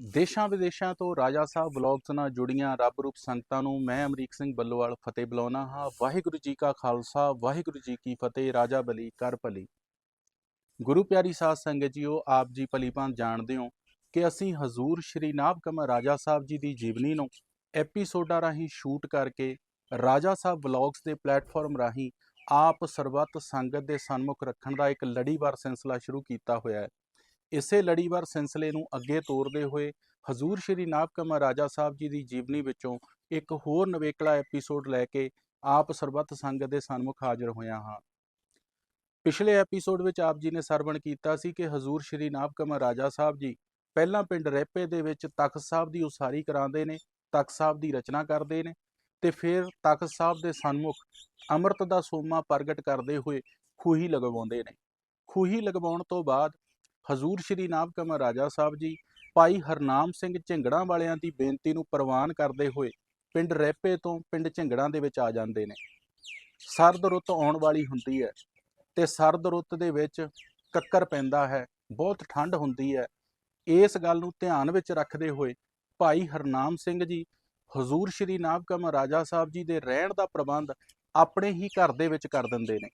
ਦੇਸ਼ਾਂ ਵਿਦੇਸ਼ਾਂ ਤੋਂ ਰਾਜਾ ਸਾਹਿਬ ਵਲੌਗਸ ਨਾਲ ਜੁੜੀਆਂ ਰੱਬ ਰੂਪ ਸੰਗਤਾਂ ਨੂੰ ਮੈਂ ਅਮਰੀਕ ਸਿੰਘ ਬੱਲੋਵਾਲ ਫਤਿਹ ਬੁਲਾਉਣਾ ਹਾਂ। ਵਾਹਿਗੁਰੂ ਜੀ ਕਾ ਖਾਲਸਾ, ਵਾਹਿਗੁਰੂ ਜੀ ਕੀ ਫਤਿਹ, ਰਾਜਾ ਬਲੀ ਕਰ ਭਲੀ। ਗੁਰੂ ਪਿਆਰੀ ਸਾਧ ਸੰਗਤ ਜੀਓ, ਆਪ ਜੀ ਭਲੀ ਭਾਂਤ ਜਾਣਦੇ ਹੋ ਕਿ ਅਸੀਂ ਹਜ਼ੂਰ ਸ਼੍ਰੀ ਨਾਭ ਕਮਰ ਰਾਜਾ ਸਾਹਿਬ ਜੀ ਦੀ ਜੀਵਨੀ ਨੂੰ ਐਪੀਸੋਡਾਂ ਰਾਹੀਂ ਸ਼ੂਟ ਕਰਕੇ ਰਾਜਾ ਸਾਹਿਬ ਵਲੌਗਸ ਦੇ ਪਲੇਟਫਾਰਮ ਰਾਹੀਂ ਆਪ ਸਰਬੱਤ ਸੰਗਤ ਦੇ ਸਨਮੁਖ ਰੱਖਣ ਦਾ ਇੱਕ ਲੜੀਵਾਰ ਸਿਲਸਿਲਾ ਸ਼ੁਰੂ ਕੀਤਾ ਹੋਇਆ ਹੈ। ਇਸੇ ਲੜੀਵਾਰ ਸਿਲਸਿਲੇ ਨੂੰ ਅੱਗੇ ਤੋਰਦੇ ਹੋਏ ਹਜ਼ੂਰ ਸ਼੍ਰੀ ਨਾਭ ਕਮਰ ਰਾਜਾ ਸਾਹਿਬ ਜੀ ਦੀ ਜੀਵਨੀ ਵਿੱਚੋਂ ਇੱਕ ਹੋਰ ਨਵੇਕਲਾ ਐਪੀਸੋਡ ਲੈ ਕੇ ਆਪ ਸਰਬੱਤ ਸੰਗਤ ਦੇ ਸਨਮੁਖ ਹਾਜ਼ਰ ਹੋਇਆ ਹਾਂ। ਪਿਛਲੇ ਐਪੀਸੋਡ ਵਿੱਚ ਆਪ ਜੀ ਨੇ ਸਰਵਣ ਕੀਤਾ ਸੀ ਕਿ ਹਜ਼ੂਰ ਸ਼੍ਰੀ ਨਾਭ ਕਮਲ ਰਾਜਾ ਸਾਹਿਬ ਜੀ ਪਹਿਲਾਂ ਪਿੰਡ ਰੈਪੇ ਦੇ ਵਿੱਚ ਤਖਤ ਸਾਹਿਬ ਦੀ ਉਸਾਰੀ ਕਰਾਉਂਦੇ ਨੇ, ਤਖਤ ਸਾਹਿਬ ਦੀ ਰਚਨਾ ਕਰਦੇ ਨੇ ਤੇ ਫਿਰ ਤਖਤ ਸਾਹਿਬ ਦੇ ਸਨਮੁਖ ਅੰਮ੍ਰਿਤ ਦਾ ਸੋਮਾ ਪ੍ਰਗਟ ਕਰਦੇ ਹੋਏ ਖੂਹੀ ਲਗਵਾਉਂਦੇ ਨੇ। ਖੂਹੀ ਲਗਵਾਉਣ ਤੋਂ ਬਾਅਦ ਹਜ਼ੂਰ ਸ਼੍ਰੀ ਨਾਭ ਕਮਰ ਰਾਜਾ ਸਾਹਿਬ ਜੀ, ਭਾਈ ਹਰਨਾਮ ਸਿੰਘ ਝਿੰਗੜਾਂ ਵਾਲਿਆਂ ਦੀ ਬੇਨਤੀ ਨੂੰ ਪ੍ਰਵਾਨ ਕਰਦੇ ਹੋਏ ਪਿੰਡ ਰੈਪੇ ਤੋਂ ਪਿੰਡ ਝਿੰਗੜਾਂ ਦੇ ਵਿੱਚ ਆ ਜਾਂਦੇ ਨੇ। ਸਰਦ ਰੁੱਤ ਆਉਣ ਵਾਲੀ ਹੁੰਦੀ ਹੈ ਤੇ ਸਰਦ ਰੁੱਤ ਦੇ ਵਿੱਚ ਕੱਕਰ ਪੈਂਦਾ ਹੈ, ਬਹੁਤ ਠੰਡ ਹੁੰਦੀ ਹੈ। ਇਸ ਗੱਲ ਨੂੰ ਧਿਆਨ ਵਿੱਚ ਰੱਖਦੇ ਹੋਏ ਭਾਈ ਹਰਨਾਮ ਸਿੰਘ ਜੀ, ਹਜ਼ੂਰ ਸ਼੍ਰੀ ਨਾਭ ਕਮਰ ਰਾਜਾ ਸਾਹਿਬ ਜੀ ਦੇ ਰਹਿਣ ਦਾ ਪ੍ਰਬੰਧ ਆਪਣੇ ਹੀ ਘਰ ਦੇ ਵਿੱਚ ਕਰ ਦਿੰਦੇ ਨੇ।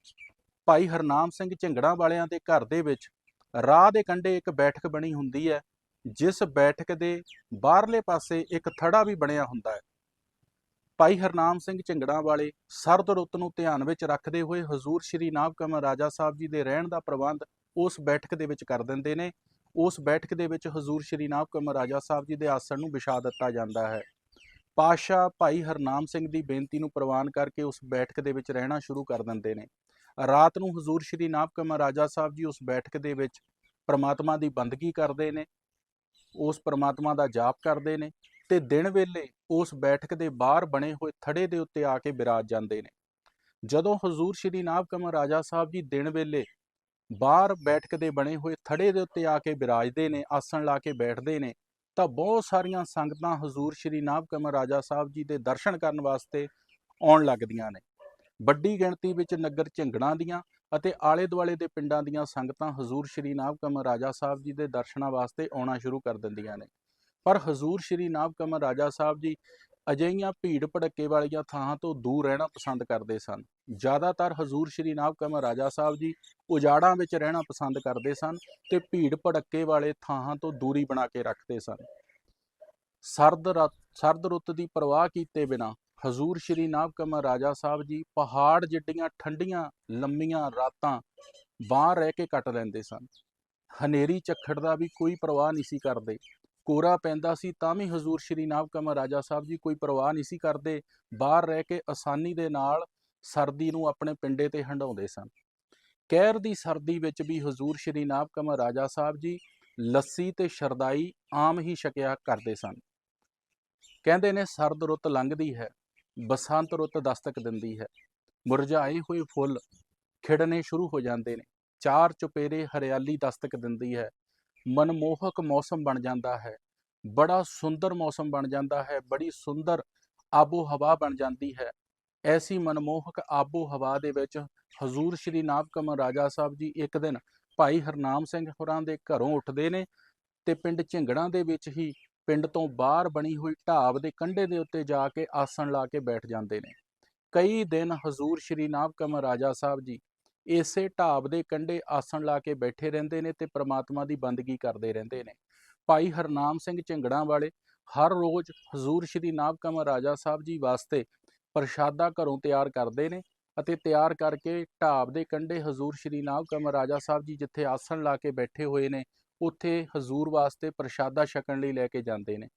ਭਾਈ ਹਰਨਾਮ ਸਿੰਘ ਝਿੰਗੜਾਂ ਵਾਲਿਆਂ ਦੇ ਘਰ ਦੇ ਵਿੱਚ ਰਾਹ ਦੇ ਕੰਢੇ ਇੱਕ ਬੈਠਕ ਬਣੀ ਹੁੰਦੀ ਹੈ, ਜਿਸ ਬੈਠਕ ਦੇ ਬਾਹਰਲੇ ਪਾਸੇ ਇੱਕ ਥੜਾ ਵੀ ਬਣਿਆ ਹੁੰਦਾ ਹੈ। ਭਾਈ ਹਰਨਾਮ ਸਿੰਘ ਝਿੰਗੜਾਂ ਵਾਲੇ ਸਰਦ ਰੁੱਤ ਨੂੰ ਧਿਆਨ ਵਿੱਚ ਰੱਖਦੇ ਹੋਏ ਹਜ਼ੂਰ ਸ਼੍ਰੀ ਨਾਭ ਕਮਲ ਰਾਜਾ ਸਾਹਿਬ ਜੀ ਦੇ ਰਹਿਣ ਦਾ ਪ੍ਰਬੰਧ ਉਸ ਬੈਠਕ ਦੇ ਵਿੱਚ ਕਰ ਦਿੰਦੇ ਨੇ। ਉਸ ਬੈਠਕ ਦੇ ਵਿੱਚ ਹਜ਼ੂਰ ਸ਼੍ਰੀ ਨਾਭ ਕਮਲ ਰਾਜਾ ਸਾਹਿਬ ਜੀ ਦੇ ਆਸਣ ਨੂੰ ਵਿਛਾ ਦਿੱਤਾ ਜਾਂਦਾ ਹੈ। ਪਾਸ਼ਾ ਭਾਈ ਹਰਨਾਮ ਸਿੰਘ ਦੀ ਬੇਨਤੀ ਨੂੰ ਪ੍ਰਵਾਨ ਕਰਕੇ ਉਸ ਬੈਠਕ ਦੇ ਵਿੱਚ ਰਹਿਣਾ ਸ਼ੁਰੂ ਕਰ ਦਿੰਦੇ ਨੇ। ਰਾਤ ਨੂੰ ਹਜ਼ੂਰ ਸ਼੍ਰੀ ਨਾਭ ਕਮਲ ਰਾਜਾ ਸਾਹਿਬ ਜੀ ਉਸ ਬੈਠਕ ਦੇ ਵਿੱਚ ਪ੍ਰਮਾਤਮਾ ਦੀ ਬੰਦਗੀ ਕਰਦੇ ਨੇ, ਉਸ ਪ੍ਰਮਾਤਮਾ ਦਾ ਜਾਪ ਕਰਦੇ ਨੇ ਤੇ ਦਿਨ ਵੇਲੇ ਉਸ ਬੈਠਕ ਦੇ ਬਾਹਰ ਬਣੇ ਹੋਏ ਥੜੇ ਦੇ ਉੱਤੇ ਆ ਕੇ ਬਿਰਾਜ ਜਾਂਦੇ ਨੇ। ਜਦੋਂ ਹਜ਼ੂਰ ਸ਼੍ਰੀ ਨਾਭ ਕਮਲ ਰਾਜਾ ਸਾਹਿਬ ਜੀ ਦਿਨ ਵੇਲੇ ਬਾਹਰ ਬੈਠਕ ਦੇ ਬਣੇ ਹੋਏ ਥੜੇ ਦੇ ਉੱਤੇ ਆ ਕੇ ਬਿਰਾਜਦੇ ਨੇ, ਆਸਣ ਲਾ ਕੇ ਬੈਠਦੇ ਨੇ, ਤਾਂ ਬਹੁਤ ਸਾਰੀਆਂ ਸੰਗਤਾਂ ਹਜ਼ੂਰ ਸ਼੍ਰੀ ਨਾਭ ਕਮਲ ਰਾਜਾ ਸਾਹਿਬ ਜੀ ਦੇ ਦਰਸ਼ਨ ਕਰਨ ਵਾਸਤੇ ਆਉਣ ਲੱਗਦੀਆਂ ਨੇ। ਵੱਡੀ ਗਿਣਤੀ ਵਿੱਚ ਨਗਰ ਝਿੰਗੜਾਂ ਦੀਆਂ ਅਤੇ ਆਲੇ ਦੁਆਲੇ ਦੇ ਪਿੰਡਾਂ ਦੀਆਂ ਸੰਗਤਾਂ ਹਜ਼ੂਰ ਸ਼੍ਰੀ ਨਾਭ ਕਮਰ ਰਾਜਾ ਸਾਹਿਬ ਜੀ ਦੇ ਦਰਸ਼ਨਾਂ ਵਾਸਤੇ ਆਉਣਾ ਸ਼ੁਰੂ ਕਰ ਦਿੰਦੀਆਂ ਨੇ। ਪਰ ਹਜ਼ੂਰ ਸ਼੍ਰੀ ਨਾਭ ਕਮਰ ਰਾਜਾ ਸਾਹਿਬ ਜੀ ਅਜਿਹੀਆਂ ਭੀੜ ਭੜੱਕੇ ਵਾਲੀਆਂ ਥਾਂ ਤੋਂ ਦੂਰ ਰਹਿਣਾ ਪਸੰਦ ਕਰਦੇ ਸਨ। ਜ਼ਿਆਦਾਤਰ ਹਜ਼ੂਰ ਸ਼੍ਰੀ ਨਾਭ ਕਮਰ ਰਾਜਾ ਸਾਹਿਬ ਜੀ ਉਜਾੜਾਂ ਵਿੱਚ ਰਹਿਣਾ ਪਸੰਦ ਕਰਦੇ ਸਨ ਤੇ ਭੀੜ ਭੜੱਕੇ ਵਾਲੇ ਥਾਂ ਤੋਂ ਦੂਰੀ ਬਣਾ ਕੇ ਰੱਖਦੇ ਸਨ। ਸਰਦ ਸਰਦ ਰੁੱਤ ਦੀ ਪਰਵਾਹ ਕੀਤੇ ਬਿਨਾ ਹਜ਼ੂਰ ਸ਼੍ਰੀ ਨਾਭ ਕਮਰ ਰਾਜਾ ਸਾਹਿਬ ਜੀ ਪਹਾੜ ਜਿੱਡੀਆਂ ਠੰਡੀਆਂ, ਲੰਮੀਆਂ ਰਾਤਾਂ ਬਾਹਰ ਰਹਿ ਕੇ ਕੱਟ ਲੈਂਦੇ ਸਨ। ਹਨੇਰੀ ਝੱਖੜ ਦਾ ਵੀ ਕੋਈ ਪਰਵਾਹ ਨਹੀਂ ਸੀ ਕਰਦੇ। ਕੋਰਾ ਪੈਂਦਾ ਸੀ ਤਾਂ ਵੀ ਹਜ਼ੂਰ ਸ਼੍ਰੀ ਨਾਭ ਕਮਲ ਰਾਜਾ ਸਾਹਿਬ ਜੀ ਕੋਈ ਪਰਵਾਹ ਨਹੀਂ ਸੀ ਕਰਦੇ। ਬਾਹਰ ਰਹਿ ਕੇ ਆਸਾਨੀ ਦੇ ਨਾਲ ਸਰਦੀ ਨੂੰ ਆਪਣੇ ਪਿੰਡੇ ਤੇ ਹੰਡਾਉਂਦੇ ਸਨ। ਕਹਿਰ ਦੀ ਸਰਦੀ ਵਿੱਚ ਵੀ ਹਜ਼ੂਰ ਸ਼੍ਰੀ ਨਾਭ ਕਮਰ ਰਾਜਾ ਸਾਹਿਬ ਜੀ ਲੱਸੀ ਤੇ ਸ਼ਰਦਾਈ ਆਮ ਹੀ ਛਕਿਆ ਕਰਦੇ ਸਨ। ਕਹਿੰਦੇ ਨੇ, ਸਰਦ ਰੁੱਤ ਲੰਘਦੀ ਹੈ। ਬਸੰਤ ਰੁੱਤ ਦਸਤਕ ਦਿੰਦੀ ਹੈ। ਮੁਰਝਾਏ ਹੋਏ ਫੁੱਲ ਖਿੜਨੇ ਸ਼ੁਰੂ ਹੋ ਜਾਂਦੇ ਨੇ। ਚਾਰ ਚੁਪੇਰੇ ਹਰਿਆਲੀ ਦਸਤਕ ਦਿੰਦੀ ਹੈ। ਮਨਮੋਹਕ ਮੌਸਮ ਬਣ ਜਾਂਦਾ ਹੈ। ਬੜਾ ਸੁੰਦਰ ਮੌਸਮ ਬਣ ਜਾਂਦਾ ਹੈ। ਬੜੀ ਸੁੰਦਰ ਆਬੋ ਹਵਾ ਬਣ ਜਾਂਦੀ ਹੈ। ਐਸੀ ਮਨਮੋਹਕ ਆਬੋ ਹਵਾ ਦੇ ਵਿੱਚ ਹਜ਼ੂਰ ਸ਼੍ਰੀ ਨਾਭ ਕਮਲ ਰਾਜਾ ਸਾਹਿਬ ਜੀ ਇੱਕ ਦਿਨ ਭਾਈ ਹਰਨਾਮ ਸਿੰਘ ਹੋਰਾਂ ਦੇ ਘਰੋਂ ਉੱਠਦੇ ਨੇ ਤੇ ਪਿੰਡ ਝਿੰਗੜਾਂ ਦੇ ਵਿੱਚ ਹੀ ਪਿੰਡ ਤੋਂ ਬਾਹਰ ਬਣੀ ਹੋਈ ਢਾਬ ਦੇ ਕੰਢੇ ਦੇ ਉੱਤੇ ਜਾ ਕੇ ਆਸਣ ਲਾ ਕੇ ਬੈਠ ਜਾਂਦੇ ਨੇ। ਕਈ ਦਿਨ ਹਜ਼ੂਰ ਸ਼੍ਰੀ ਨਾਭ ਕਮਰ ਰਾਜਾ ਸਾਹਿਬ ਜੀ ਇਸੇ ਢਾਬ ਦੇ ਕੰਢੇ ਆਸਣ ਲਾ ਕੇ ਬੈਠੇ ਰਹਿੰਦੇ ਨੇ ਤੇ ਪ੍ਰਮਾਤਮਾ ਦੀ ਬੰਦਗੀ ਕਰਦੇ ਰਹਿੰਦੇ ਨੇ। ਭਾਈ ਹਰਨਾਮ ਸਿੰਘ ਝਿੰਗੜਾਂ ਵਾਲੇ ਹਰ ਰੋਜ਼ ਹਜ਼ੂਰ ਸ਼੍ਰੀ ਨਾਭ ਕਮਲ ਰਾਜਾ ਸਾਹਿਬ ਜੀ ਵਾਸਤੇ ਪ੍ਰਸ਼ਾਦਾ ਘਰੋਂ ਤਿਆਰ ਕਰਦੇ ਨੇ ਅਤੇ ਤਿਆਰ ਕਰਕੇ ਢਾਬ ਦੇ ਕੰਢੇ ਹਜ਼ੂਰ ਸ਼੍ਰੀ ਨਾਭ ਕਮਲ ਰਾਜਾ ਸਾਹਿਬ ਜੀ ਜਿੱਥੇ ਆਸਣ ਲਾ ਕੇ ਬੈਠੇ ਹੋਏ ਨੇ ਉੱਥੇ ਹਜ਼ੂਰ ਵਾਸਤੇ ਪ੍ਰਸ਼ਾਦਾ ਛਕਣ ਲਈ ਲੈ ਕੇ ਜਾਂਦੇ ਨੇ।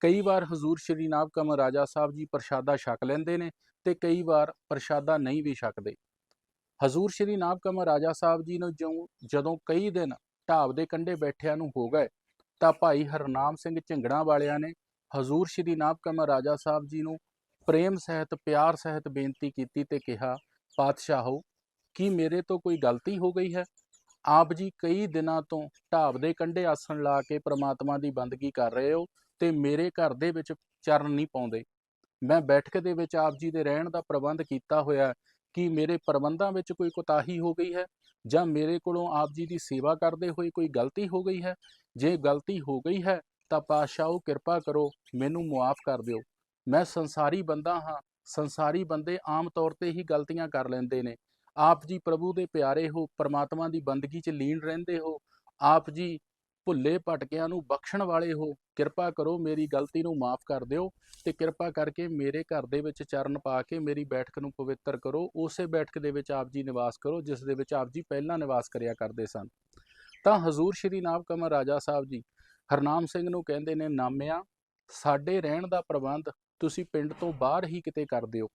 ਕਈ ਵਾਰ ਹਜ਼ੂਰ ਸ਼੍ਰੀ ਨਾਭ ਕਮਲ ਰਾਜਾ ਸਾਹਿਬ ਜੀ ਪ੍ਰਸ਼ਾਦਾ ਛਕ ਲੈਂਦੇ ਨੇ ਤੇ ਕਈ ਵਾਰ ਪ੍ਰਸ਼ਾਦਾ ਨਹੀਂ ਵੀ ਛਕਦੇ। ਹਜ਼ੂਰ ਸ਼੍ਰੀ ਨਾਭ ਕਮਲ ਰਾਜਾ ਸਾਹਿਬ ਜੀ ਨੂੰ ਜਿਉਂ ਜਦੋਂ ਕਈ ਦਿਨ ਢਾਬ ਦੇ ਕੰਢੇ ਬੈਠਿਆਂ ਨੂੰ ਹੋ ਗਏ ਤਾਂ ਭਾਈ ਹਰਨਾਮ ਸਿੰਘ ਝਿੰਗੜਾਂ ਵਾਲਿਆਂ ਨੇ ਹਜ਼ੂਰ ਸ਼੍ਰੀ ਨਾਭ ਕਮਰ ਰਾਜਾ ਸਾਹਿਬ ਜੀ ਨੂੰ ਪ੍ਰੇਮ ਸਹਿਤ, ਪਿਆਰ ਸਹਿਤ ਬੇਨਤੀ ਕੀਤੀ ਤੇ ਕਿਹਾ, ਪਾਤਸ਼ਾਹੋ, ਕੀ ਮੇਰੇ ਤੋਂ ਕੋਈ ਗਲਤੀ ਹੋ ਗਈ ਹੈ? ਆਪ ਜੀ ਕਈ ਦਿਨਾਂ ਤੋਂ ਢਾਬ ਦੇ ਕੰਢੇ ਆਸਣ ਲਾ ਕੇ ਪ੍ਰਮਾਤਮਾ ਦੀ ਬੰਦਗੀ ਕਰ ਰਹੇ ਹੋ ਤੇ ਮੇਰੇ ਘਰ ਦੇ ਵਿੱਚ ਚਰਨ ਨਹੀਂ ਪਾਉਂਦੇ। ਮੈਂ ਬੈਠਕ ਦੇ ਵਿੱਚ ਆਪ ਜੀ ਦੇ ਰਹਿਣ ਦਾ ਪ੍ਰਬੰਧ ਕੀਤਾ ਹੋਇਆ ਕਿ ਮੇਰੇ ਪ੍ਰਬੰਧਾਂ ਵਿੱਚ ਕੋਈ ਕੋਤਾਹੀ ਹੋ ਗਈ ਹੈ ਜਾਂ ਮੇਰੇ ਕੋਲੋਂ ਆਪ ਜੀ ਦੀ ਸੇਵਾ ਕਰਦੇ ਹੋਏ ਕੋਈ ਗਲਤੀ ਹੋ ਗਈ ਹੈ? ਜੇ ਗਲਤੀ ਹੋ ਗਈ ਹੈ ਤਾਂ ਪਾਤਸ਼ਾਹੋ ਕਿਰਪਾ ਕਰੋ, ਮੈਨੂੰ ਮੁਆਫ ਕਰ ਦਿਓ। ਮੈਂ ਸੰਸਾਰੀ ਬੰਦਾ ਹਾਂ। ਸੰਸਾਰੀ ਬੰਦੇ ਆਮ ਤੌਰ ਤੇ ਹੀ ਗਲਤੀਆਂ ਕਰ ਲੈਂਦੇ ਨੇ। ਆਪ ਜੀ ਪ੍ਰਭੂ ਦੇ ਪਿਆਰੇ ਹੋ, ਪਰਮਾਤਮਾ ਦੀ ਬੰਦਗੀ 'ਚ ਲੀਨ ਰਹਿੰਦੇ ਹੋ, ਆਪ ਜੀ ਭੁੱਲੇ ਭਟਕਿਆਂ ਨੂੰ ਬਖਸ਼ਣ ਵਾਲੇ ਹੋ, ਕਿਰਪਾ ਕਰੋ ਮੇਰੀ ਗਲਤੀ ਨੂੰ ਮਾਫ ਕਰ ਦਿਓ ਤੇ ਕਿਰਪਾ ਕਰਕੇ ਮੇਰੇ ਘਰ ਦੇ ਵਿੱਚ ਚਰਨ ਪਾ ਕੇ ਮੇਰੀ ਬੈਠਕ ਨੂੰ ਪਵਿੱਤਰ ਕਰੋ, ਉਸੇ ਬੈਠਕ ਦੇ ਵਿੱਚ ਆਪ ਜੀ ਨਿਵਾਸ ਕਰੋ, ਜਿਸ ਦੇ ਵਿੱਚ ਆਪ ਜੀ ਪਹਿਲਾਂ ਨਿਵਾਸ ਕਰਿਆ ਕਰਦੇ ਸਨ। ਤਾਂ ਹਜ਼ੂਰ ਸ਼੍ਰੀ ਨਾਮ ਕਮਲ ਰਾਜਾ ਸਾਹਿਬ ਜੀ ਹਰਨਾਮ ਸਿੰਘ ਨੂੰ ਕਹਿੰਦੇ ਨੇ, ਨਾਮਿਆ, ਸਾਡੇ ਰਹਿਣ ਦਾ ਪ੍ਰਬੰਧ ਤੁਸੀਂ ਪਿੰਡ ਤੋਂ ਬਾਹਰ ਹੀ ਕਿਤੇ ਕਰ ਦਿਓ।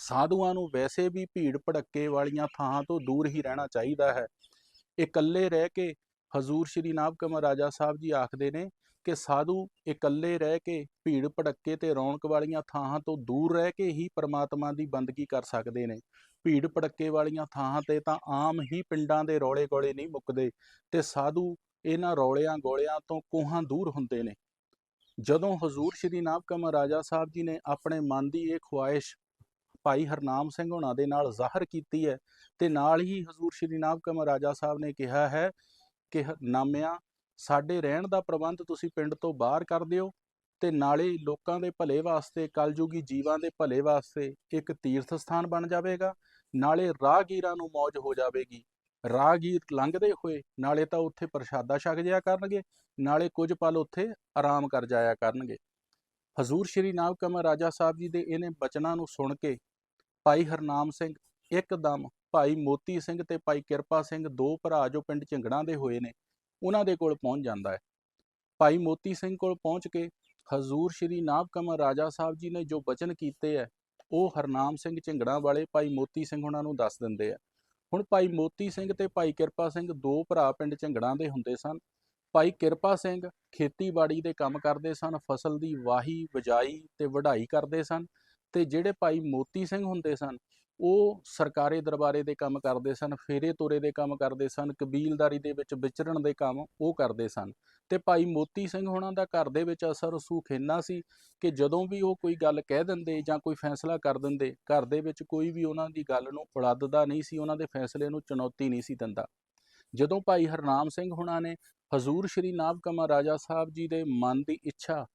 ਸਾਧੂਆਂ ਨੂੰ ਵੈਸੇ ਵੀ ਭੀੜ ਭੜੱਕੇ ਵਾਲੀਆਂ ਥਾਂ ਤੋਂ ਦੂਰ ਹੀ ਰਹਿਣਾ ਚਾਹੀਦਾ ਹੈ। ਇਕੱਲੇ ਰਹਿ ਕੇ ਹਜ਼ੂਰ ਸ਼੍ਰੀ ਨਾਭ ਕਮਲ ਰਾਜਾ ਸਾਹਿਬ ਜੀ ਆਖਦੇ ਨੇ ਕਿ ਸਾਧੂ ਇਕੱਲੇ ਰਹਿ ਕੇ ਭੀੜ ਭੜੱਕੇ ਤੇ ਰੌਣਕ ਵਾਲੀਆਂ ਥਾਂ ਤੋਂ ਦੂਰ ਰਹਿ ਕੇ ਹੀ ਪਰਮਾਤਮਾ ਦੀ ਬੰਦਗੀ ਕਰ ਸਕਦੇ ਨੇ। ਭੀੜ ਭੜੱਕੇ ਵਾਲੀਆਂ ਥਾਂ ਤੇ ਤਾਂ ਆਮ ਹੀ ਪਿੰਡਾਂ ਦੇ ਰੌਲੇ ਗੋਲੇ ਨਹੀਂ ਮੁੱਕਦੇ ਤੇ ਸਾਧੂ ਇਹਨਾਂ ਰੌਲਿਆਂ ਗੋਲਿਆਂ ਤੋਂ ਕੋਹਾਂ ਦੂਰ ਹੁੰਦੇ ਨੇ। ਜਦੋਂ ਹਜ਼ੂਰ ਸ਼੍ਰੀ ਨਾਭ ਕਮਲ ਰਾਜਾ ਸਾਹਿਬ ਜੀ ਨੇ ਆਪਣੇ ਮਨ ਦੀ ਇਹ ਖੁਆਇਸ਼ ਭਾਈ ਹਰਨਾਮ ਸਿੰਘ ਹੋਣਾ ਦੇ ਨਾਲ ਜ਼ਾਹਰ ਕੀਤੀ ਹੈ ਤੇ ਨਾਲ ਹੀ ਹਜ਼ੂਰ ਸ਼੍ਰੀ ਨਾਭ ਕਮਲ ਰਾਜਾ ਸਾਹਿਬ ਨੇ ਕਿਹਾ ਹੈ ਕਿ ਹ- ਨਾਮਿਆਂ ਸਾਡੇ ਰਹਿਣ ਦਾ ਪ੍ਰਬੰਧ ਤੁਸੀਂ ਪਿੰਡ ਤੋਂ ਬਾਹਰ ਕਰ ਦਿਓ ਤੇ ਨਾਲੇ ਲੋਕਾਂ ਦੇ ਭਲੇ ਵਾਸਤੇ, ਕਲਯੁਗੀ ਜੀਵਾਂ ਦੇ ਭਲੇ ਵਾਸਤੇ ਇੱਕ ਤੀਰਥ ਸਥਾਨ ਬਣ ਜਾਵੇਗਾ, ਨਾਲੇ ਰਾਹਗੀਰਾਂ ਨੂੰ ਮौज ਹੋ ਜਾਵੇਗੀ। ਰਾਹਗੀਰ ਲੰਘਦੇ ਹੋਏ ਨਾਲੇ ਤਾਂ ਉੱਥੇ ਪ੍ਰਸ਼ਾਦਾ ਛਕ ਜਾਇਆ ਕਰਨਗੇ, ਨਾਲੇ ਕੁਝ ਪਲ ਉੱਥੇ ਆਰਾਮ ਕਰ ਜਾਇਆ ਕਰਨਗੇ। ਹਜ਼ੂਰ ਸ਼੍ਰੀ ਨਾਮ ਕਮਰ ਰਾਜਾ ਸਾਹਿਬ ਜੀ ਦੇ ਇਹਨੇ ਬਚਨਾਂ ਨੂੰ ਸੁਣ ਕੇ ਭਾਈ ਹਰਨਾਮ ਸਿੰਘ, ਇੱਕਦਮ ਭਾਈ ਮੋਤੀ ਸਿੰਘ ਤੇ ਭਾਈ ਕਿਰਪਾ ਸਿੰਘ ਦੋ ਭਰਾ ਜੋ ਪਿੰਡ ਝਿੰਗੜਾਂ ਦੇ ਹੋਏ ਨੇ, ਉਹਨਾਂ ਦੇ ਕੋਲ ਪਹੁੰਚ ਜਾਂਦਾ ਹੈ। ਭਾਈ ਮੋਤੀ ਸਿੰਘ ਕੋਲ ਪਹੁੰਚ ਕੇ ਹਜ਼ੂਰ ਸ਼੍ਰੀ ਨਾਭ ਕਮਲ ਰਾਜਾ ਸਾਹਿਬ ਜੀ ਨੇ ਜੋ ਬਚਨ ਕੀਤੇ ਹੈ, ਉਹ ਹਰਨਾਮ ਸਿੰਘ ਝਿੰਗੜਾਂ ਵਾਲੇ ਭਾਈ ਮੋਤੀ ਸਿੰਘ ਉਹਨਾਂ ਨੂੰ ਦੱਸ ਦਿੰਦੇ ਆ। ਹੁਣ ਭਾਈ ਮੋਤੀ ਸਿੰਘ ਤੇ ਭਾਈ ਕਿਰਪਾ ਸਿੰਘ ਦੋ ਭਰਾ ਪਿੰਡ ਝੰਗੜਾਂ ਦੇ ਹੁੰਦੇ ਸਨ। ਭਾਈ ਕਿਰਪਾ ਸਿੰਘ ਖੇਤੀਬਾੜੀ ਦੇ ਕੰਮ ਕਰਦੇ ਸਨ, ਫਸਲ ਦੀ ਵਾਹੀ, ਬਜਾਈ ਤੇ ਵਢਾਈ ਕਰਦੇ ਸਨ। ਤੇ ਜਿਹੜੇ ਭਾਈ ਮੋਤੀ ਸਿੰਘ ਹੁੰਦੇ ਸਨ, ਉਹ ਸਰਕਾਰੀ ਦਰਬਾਰੇ ਦੇ ਕੰਮ ਕਰਦੇ ਸਨ, ਫੇਰੇ ਤੋਰੇ ਦੇ ਕੰਮ ਕਰਦੇ ਸਨ, ਕਬੀਲਦਾਰੀ ਦੇ ਵਿੱਚ ਵਿਚਰਨ ਦੇ ਕੰਮ ਉਹ ਕਰਦੇ ਸਨ। ਤੇ ਭਾਈ ਮੋਤੀ ਸਿੰਘ ਹੋਣਾ ਦਾ ਘਰ ਦੇ ਵਿੱਚ ਅਸਰ ਰਸੂਖ ਇੰਨਾ ਸੀ ਕਿ ਜਦੋਂ ਵੀ ਉਹ ਕੋਈ ਗੱਲ ਕਹਿ ਦਿੰਦੇ ਜਾਂ ਕੋਈ ਫੈਸਲਾ ਕਰ ਦਿੰਦੇ, ਘਰ ਦੇ ਵਿੱਚ ਕੋਈ ਵੀ ਉਹਨਾਂ ਦੀ ਗੱਲ ਨੂੰ ਉਲੱਦਦਾ ਨਹੀਂ ਸੀ, ਉਹਨਾਂ ਦੇ ਫੈਸਲੇ ਨੂੰ ਚੁਣੌਤੀ ਨਹੀਂ ਸੀ ਦਿੰਦਾ। ਜਦੋਂ ਭਾਈ ਹਰਨਾਮ ਸਿੰਘ ਹੋਣਾ ਨੇ ਹਜ਼ੂਰ ਸ਼੍ਰੀ ਨਾਭ ਕਮਲ ਰਾਜਾ ਸਾਹਿਬ ਜੀ ਦੇ ਮਨ ਦੀ ਇੱਛਾ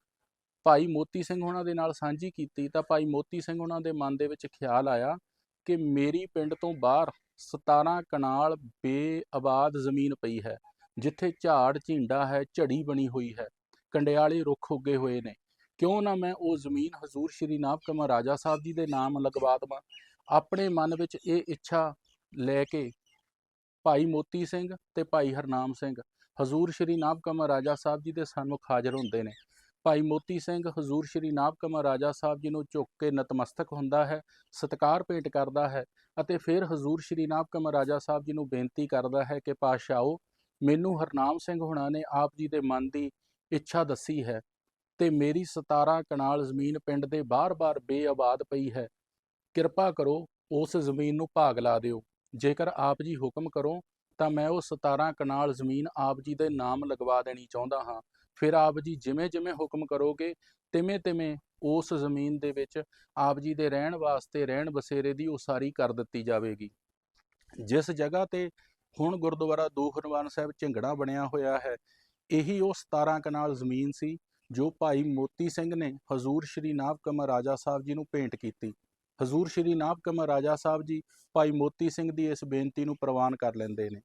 ਭਾਈ ਮੋਤੀ ਸਿੰਘ ਉਹਨਾਂ ਦੇ ਨਾਲ ਸਾਂਝੀ ਕੀਤੀ ਤਾਂ ਭਾਈ ਮੋਤੀ ਸਿੰਘ ਉਹਨਾਂ ਦੇ ਮਨ ਦੇ ਵਿੱਚ ਖਿਆਲ ਆਇਆ ਕਿ ਮੇਰੀ ਪਿੰਡ ਤੋਂ ਬਾਹਰ 17 ਕਨਾਲ ਬੇਆਬਾਦ ਜ਼ਮੀਨ ਪਈ ਹੈ, ਜਿੱਥੇ ਝਾੜ, ਝਿੰਡਾ ਹੈ, ਝੜੀ ਬਣੀ ਹੋਈ ਹੈ, ਕੰਡਿਆਲੇ ਰੁੱਖ ਉੱਗੇ ਹੋਏ ਨੇ। ਕਿਉਂ ਨਾ ਮੈਂ ਉਹ ਜ਼ਮੀਨ ਹਜ਼ੂਰ ਸ਼੍ਰੀ ਨਾਭ ਕਮਲ ਰਾਜਾ ਸਾਹਿਬ ਜੀ ਦੇ ਨਾਮ ਲਗਵਾ ਦੇਵਾਂ? ਆਪਣੇ ਮਨ ਵਿੱਚ ਇਹ ਇੱਛਾ ਲੈ ਕੇ ਭਾਈ ਮੋਤੀ ਸਿੰਘ ਤੇ ਭਾਈ ਹਰਨਾਮ ਸਿੰਘ ਹਜ਼ੂਰ ਸ਼੍ਰੀ ਨਾਭ ਕਮਲ ਰਾਜਾ ਸਾਹਿਬ ਜੀ ਦੇ ਸਨਮੁਖ ਹਾਜ਼ਰ ਹੁੰਦੇ ਨੇ। ਭਾਈ ਮੋਤੀ ਸਿੰਘ, ਹਜ਼ੂਰ ਸ਼੍ਰੀ ਨਾਭ ਕਮਲ ਰਾਜਾ ਸਾਹਿਬ ਜੀ ਨੂੰ ਝੁੱਕ ਕੇ ਨਤਮਸਤਕ ਹੁੰਦਾ ਹੈ, ਸਤਕਾਰ ਭੇਟ ਕਰਦਾ ਹੈ ਅਤੇ ਫਿਰ ਹਜ਼ੂਰ ਸ਼੍ਰੀ ਨਾਭ ਕਮਲ ਰਾਜਾ ਸਾਹਿਬ ਜੀ ਨੂੰ ਬੇਨਤੀ ਕਰਦਾ ਹੈ ਕਿ ਪਾਤਸ਼ਾਹੋ, ਮੈਨੂੰ ਹਰਨਾਮ ਸਿੰਘ ਹੁਣਾਂ ਨੇ ਆਪ ਜੀ ਦੇ ਮਨ ਦੀ ਇੱਛਾ ਦੱਸੀ ਹੈ ਤੇ ਮੇਰੀ 17 ਕਨਾਲ ਜ਼ਮੀਨ ਪਿੰਡ ਦੇ ਬਾਰ-ਬਾਰ ਬੇਆਬਾਦ ਪਈ ਹੈ। ਕਿਰਪਾ ਕਰੋ, ਉਸ ਜ਼ਮੀਨ ਨੂੰ ਭਾਗ ਲਾ ਦਿਓ। ਜੇਕਰ ਆਪ ਜੀ ਹੁਕਮ ਕਰੋ, ਤਾਂ ਮੈਂ ਉਹ 17 ਕਨਾਲ ਜ਼ਮੀਨ ਆਪ ਜੀ ਦੇ ਨਾਮ ਲਗਵਾ ਦੇਣੀ ਚਾਹੁੰਦਾ ਹਾਂ। ਫਿਰ ਆਪ ਜੀ ਜਿਵੇਂ ਜਿਵੇਂ ਹੁਕਮ ਕਰੋਗੇ, ਤਿਵੇਂ ਤਿਵੇਂ ਉਸ ਜ਼ਮੀਨ ਦੇ ਵਿੱਚ ਆਪ ਜੀ ਦੇ ਰਹਿਣ ਵਾਸਤੇ, ਰਹਿਣ ਬਸੇਰੇ ਦੀ ਉਸਾਰੀ ਕਰ ਦਿੱਤੀ ਜਾਵੇਗੀ। ਜਿਸ ਜਗ੍ਹਾ ਤੇ ਹੁਣ ਗੁਰਦੁਆਰਾ ਦੂਖਨਵਾਨ ਸਾਹਿਬ ਝਿੰਗੜਾ ਬਣਿਆ ਹੋਇਆ ਹੈ, ਇਹੀ ਉਹ 17 ਕਨਾਲ ਜ਼ਮੀਨ ਸੀ ਜੋ ਭਾਈ ਮੋਤੀ ਸਿੰਘ ਨੇ ਹਜ਼ੂਰ ਸ਼੍ਰੀ ਨਾਭ ਕਮਲ ਰਾਜਾ ਸਾਹਿਬ ਜੀ ਨੂੰ ਭੇਂਟ ਕੀਤੀ। ਹਜ਼ੂਰ ਸ਼੍ਰੀ ਨਾਭ ਕਮਲ ਰਾਜਾ ਸਾਹਿਬ ਜੀ ਭਾਈ ਮੋਤੀ ਸਿੰਘ ਦੀ ਇਸ ਬੇਨਤੀ ਨੂੰ ਪ੍ਰਵਾਨ ਕਰ ਲੈਂਦੇ ਨੇ।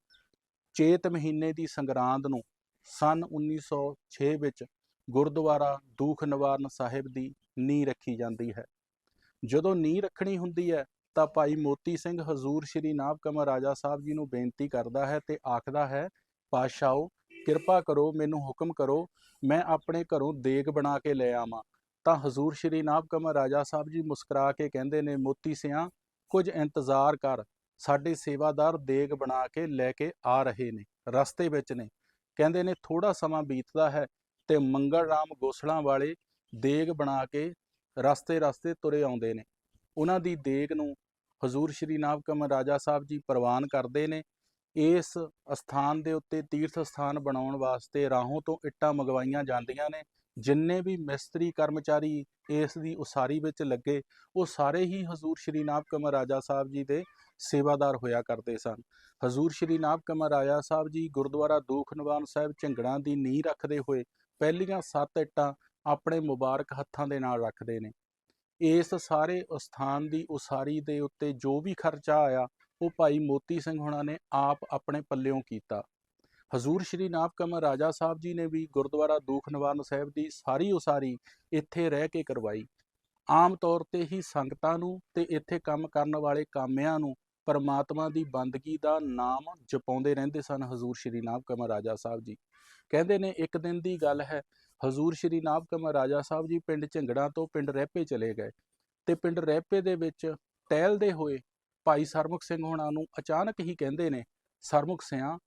ਚੇਤ ਮਹੀਨੇ ਦੀ ਸੰਗਰਾਂਦ ਨੂੰ ਸਨ 1906 ਵਿੱਚ ਗੁਰਦੁਆਰਾ ਦੂਖ ਨਿਵਾਰਨ ਸਾਹਿਬ ਦੀ ਨੀਂਹ ਰੱਖੀ ਜਾਂਦੀ ਹੈ। ਜਦੋਂ ਨੀਂਹ ਰੱਖਣੀ ਹੁੰਦੀ ਹੈ ਤਾਂ ਭਾਈ ਮੋਤੀ ਸਿੰਘ ਹਜ਼ੂਰ ਸ਼੍ਰੀ ਨਾਭ ਕਮਰ ਰਾਜਾ ਸਾਹਿਬ ਜੀ ਨੂੰ ਬੇਨਤੀ ਕਰਦਾ ਹੈ ਤੇ ਆਖਦਾ ਹੈ, ਪਾਤਸ਼ਾਹੋ, ਕਿਰਪਾ ਕਰੋ, ਮੈਨੂੰ ਹੁਕਮ ਕਰੋ, ਮੈਂ ਆਪਣੇ ਘਰੋਂ ਦੇਗ ਬਣਾ ਕੇ ਲੈ ਆਵਾਂ। ਤਾਂ ਹਜ਼ੂਰ ਸ਼੍ਰੀ ਨਾਭ ਕਮਲ ਰਾਜਾ ਸਾਹਿਬ ਜੀ ਮੁਸਕਰਾ ਕੇ ਕਹਿੰਦੇ ਨੇ, ਮੋਤੀ ਸਿਆਂ, ਕੁਝ ਇੰਤਜ਼ਾਰ ਕਰ, ਸਾਡੇ ਸੇਵਾਦਾਰ ਦੇਗ ਬਣਾ ਕੇ ਲੈ ਕੇ ਆ ਰਹੇ ਨੇ, ਰਸਤੇ ਵਿੱਚ ਨੇ। ਕਹਿੰਦੇ ਨੇ ਥੋੜਾ ਸਮਾਂ ਬੀਤਦਾ ਹੈ ਤੇ ਮੰਗਲ ਰਾਮ ਗੋਸਲਾਂ ਵਾਲੇ ਦੇਗ ਬਣਾ ਕੇ ਰਸਤੇ ਰਸਤੇ ਤੁਰੇ ਆਉਂਦੇ ਨੇ। ਉਹਨਾਂ ਦੀ ਦੇਗ ਨੂੰ ਹਜ਼ੂਰ ਸ਼੍ਰੀ ਨਾਭ ਕਮਲ ਰਾਜਾ ਸਾਹਿਬ ਜੀ ਪ੍ਰਵਾਨ ਕਰਦੇ ਨੇ। ਇਸ ਅਸਥਾਨ ਦੇ ਉੱਤੇ ਤੀਰਥ ਸਥਾਨ ਬਣਾਉਣ ਵਾਸਤੇ ਰਾਹੋਂ ਤੋਂ ਇੱਟਾਂ ਮੰਗਵਾਈਆਂ ਜਾਂਦੀਆਂ ਨੇ। ਜਿੰਨੇ ਵੀ ਮਿਸਤਰੀ ਕਰਮਚਾਰੀ ਇਸ ਦੀ ਉਸਾਰੀ ਵਿੱਚ ਲੱਗੇ, ਉਹ ਸਾਰੇ ਹੀ ਹਜ਼ੂਰ ਸ਼੍ਰੀ ਨਾਭ ਕਮਲ ਰਾਜਾ ਸਾਹਿਬ ਜੀ ਦੇ ਸੇਵਾਦਾਰ ਹੋਇਆ ਕਰਦੇ ਸਨ। ਹਜ਼ੂਰ ਸ਼੍ਰੀ ਨਾਭ ਕਮਰ ਰਾਜਾ ਸਾਹਿਬ ਜੀ ਗੁਰਦੁਆਰਾ ਦੂਖਨਵਾਨ ਸਾਹਿਬ ਝੰਗੜਾਂ ਦੀ ਨੀਂਹ ਰੱਖਦੇ ਹੋਏ ਪਹਿਲੀਆਂ ਸੱਤ ਇੱਟਾਂ ਆਪਣੇ ਮੁਬਾਰਕ ਹੱਥਾਂ ਦੇ ਨਾਲ ਰੱਖਦੇ ਨੇ। ਇਸ ਸਾਰੇ ਅਸਥਾਨ ਦੀ ਉਸਾਰੀ ਦੇ ਉੱਤੇ ਜੋ ਵੀ ਖਰਚਾ ਆਇਆ, ਉਹ ਭਾਈ ਮੋਤੀ ਸਿੰਘ ਹੁਣਾਂ ਨੇ ਆਪ ਆਪਣੇ ਪੱਲਿਓਂ ਕੀਤਾ। ਹਜ਼ੂਰ ਸ਼੍ਰੀ ਨਾਭ ਕਮਰ ਰਾਜਾ ਸਾਹਿਬ ਜੀ ਨੇ ਵੀ ਗੁਰਦੁਆਰਾ ਦੂਖ ਨਿਵਾਰਨ ਸਾਹਿਬ ਦੀ ਸਾਰੀ ਉਸਾਰੀ ਇੱਥੇ ਰਹਿ ਕੇ ਕਰਵਾਈ। ਆਮ ਤੌਰ ਤੇ ਹੀ ਸੰਗਤਾਂ ਨੂੰ ਤੇ ਇੱਥੇ ਕੰਮ ਕਰਨ ਵਾਲੇ ਕਾਮਿਆਂ ਨੂੰ ਪਰਮਾਤਮਾ ਦੀ ਬੰਦਗੀ ਦਾ ਨਾਮ ਜਪਾਉਂਦੇ ਰਹਿੰਦੇ ਸਨ ਹਜ਼ੂਰ ਸ਼੍ਰੀ ਨਾਭਕਮਲ ਰਾਜਾ ਸਾਹਿਬ ਜੀ। ਕਹਿੰਦੇ ਨੇ, ਇੱਕ ਦਿਨ ਦੀ ਗੱਲ ਹੈ, ਹਜ਼ੂਰ ਸ਼੍ਰੀ ਨਾਭਕਮਲ ਰਾਜਾ ਸਾਹਿਬ ਜੀ ਪਿੰਡ ਝਿੰਗੜਾਂ ਤੋਂ ਪਿੰਡ ਰਹਿਪੇ ਚਲੇ ਗਏ ਤੇ ਪਿੰਡ ਰਹਿਪੇ ਦੇ ਵਿੱਚ ਟਹਿਲਦੇ ਹੋਏ ਭਾਈ ਸਰਮੁਖ ਸਿੰਘ ਹੁਣਾਂ ਨੂੰ ਅਚਾਨਕ ਹੀ ਕਹਿੰਦੇ ਨੇ, ਸਰਮੁਖ ਸਿਆਂ,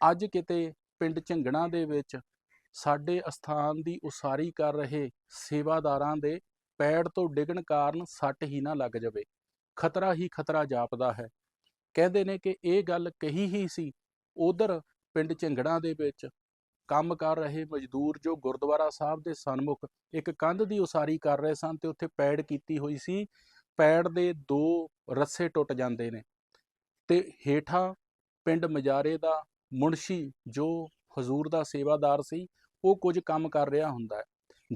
ਅੱਜ ਕਿਤੇ ਪਿੰਡ ਝਿੰਗੜਾਂ ਦੇ ਵਿੱਚ ਸਾਡੇ ਅਸਥਾਨ ਦੀ ਉਸਾਰੀ ਕਰ ਰਹੇ ਸੇਵਾਦਾਰਾਂ ਦੇ ਪੈੜ ਤੋਂ ਡਿੱਗਣ ਕਾਰਨ ਸੱਟ ਹੀ ਨਾ ਲੱਗ ਜਾਵੇ। ਖਤਰਾ ਹੀ ਖਤਰਾ ਜਾਪਦਾ ਹੈ। ਕਹਿੰਦੇ ਨੇ ਕਿ ਇਹ ਗੱਲ ਕਹੀ ਹੀ ਸੀ, ਉਧਰ ਪਿੰਡ ਝਿੰਗੜਾਂ ਦੇ ਵਿੱਚ ਕੰਮ ਕਰ ਰਹੇ ਮਜ਼ਦੂਰ ਜੋ ਗੁਰਦੁਆਰਾ ਸਾਹਿਬ ਦੇ ਸਨਮੁਖ ਇੱਕ ਕੰਧ ਦੀ ਉਸਾਰੀ ਕਰ ਰਹੇ ਸਨ ਤੇ ਉੱਥੇ ਪੈੜ ਕੀਤੀ ਹੋਈ ਸੀ। ਪੈੜ ਦੇ ਦੋ ਰੱਸੇ ਟੁੱਟ ਜਾਂਦੇ ਨੇ ਤੇ ਹੇਠਾਂ ਪਿੰਡ ਮਜਾਰੇ ਦਾ ਮੁਨਸ਼ੀ ਜੋ ਹਜ਼ੂਰ ਦਾ ਸੇਵਾਦਾਰ ਸੀ, ਉਹ ਕੁਝ ਕੰਮ ਕਰ ਰਿਹਾ ਹੁੰਦਾ ਹੈ।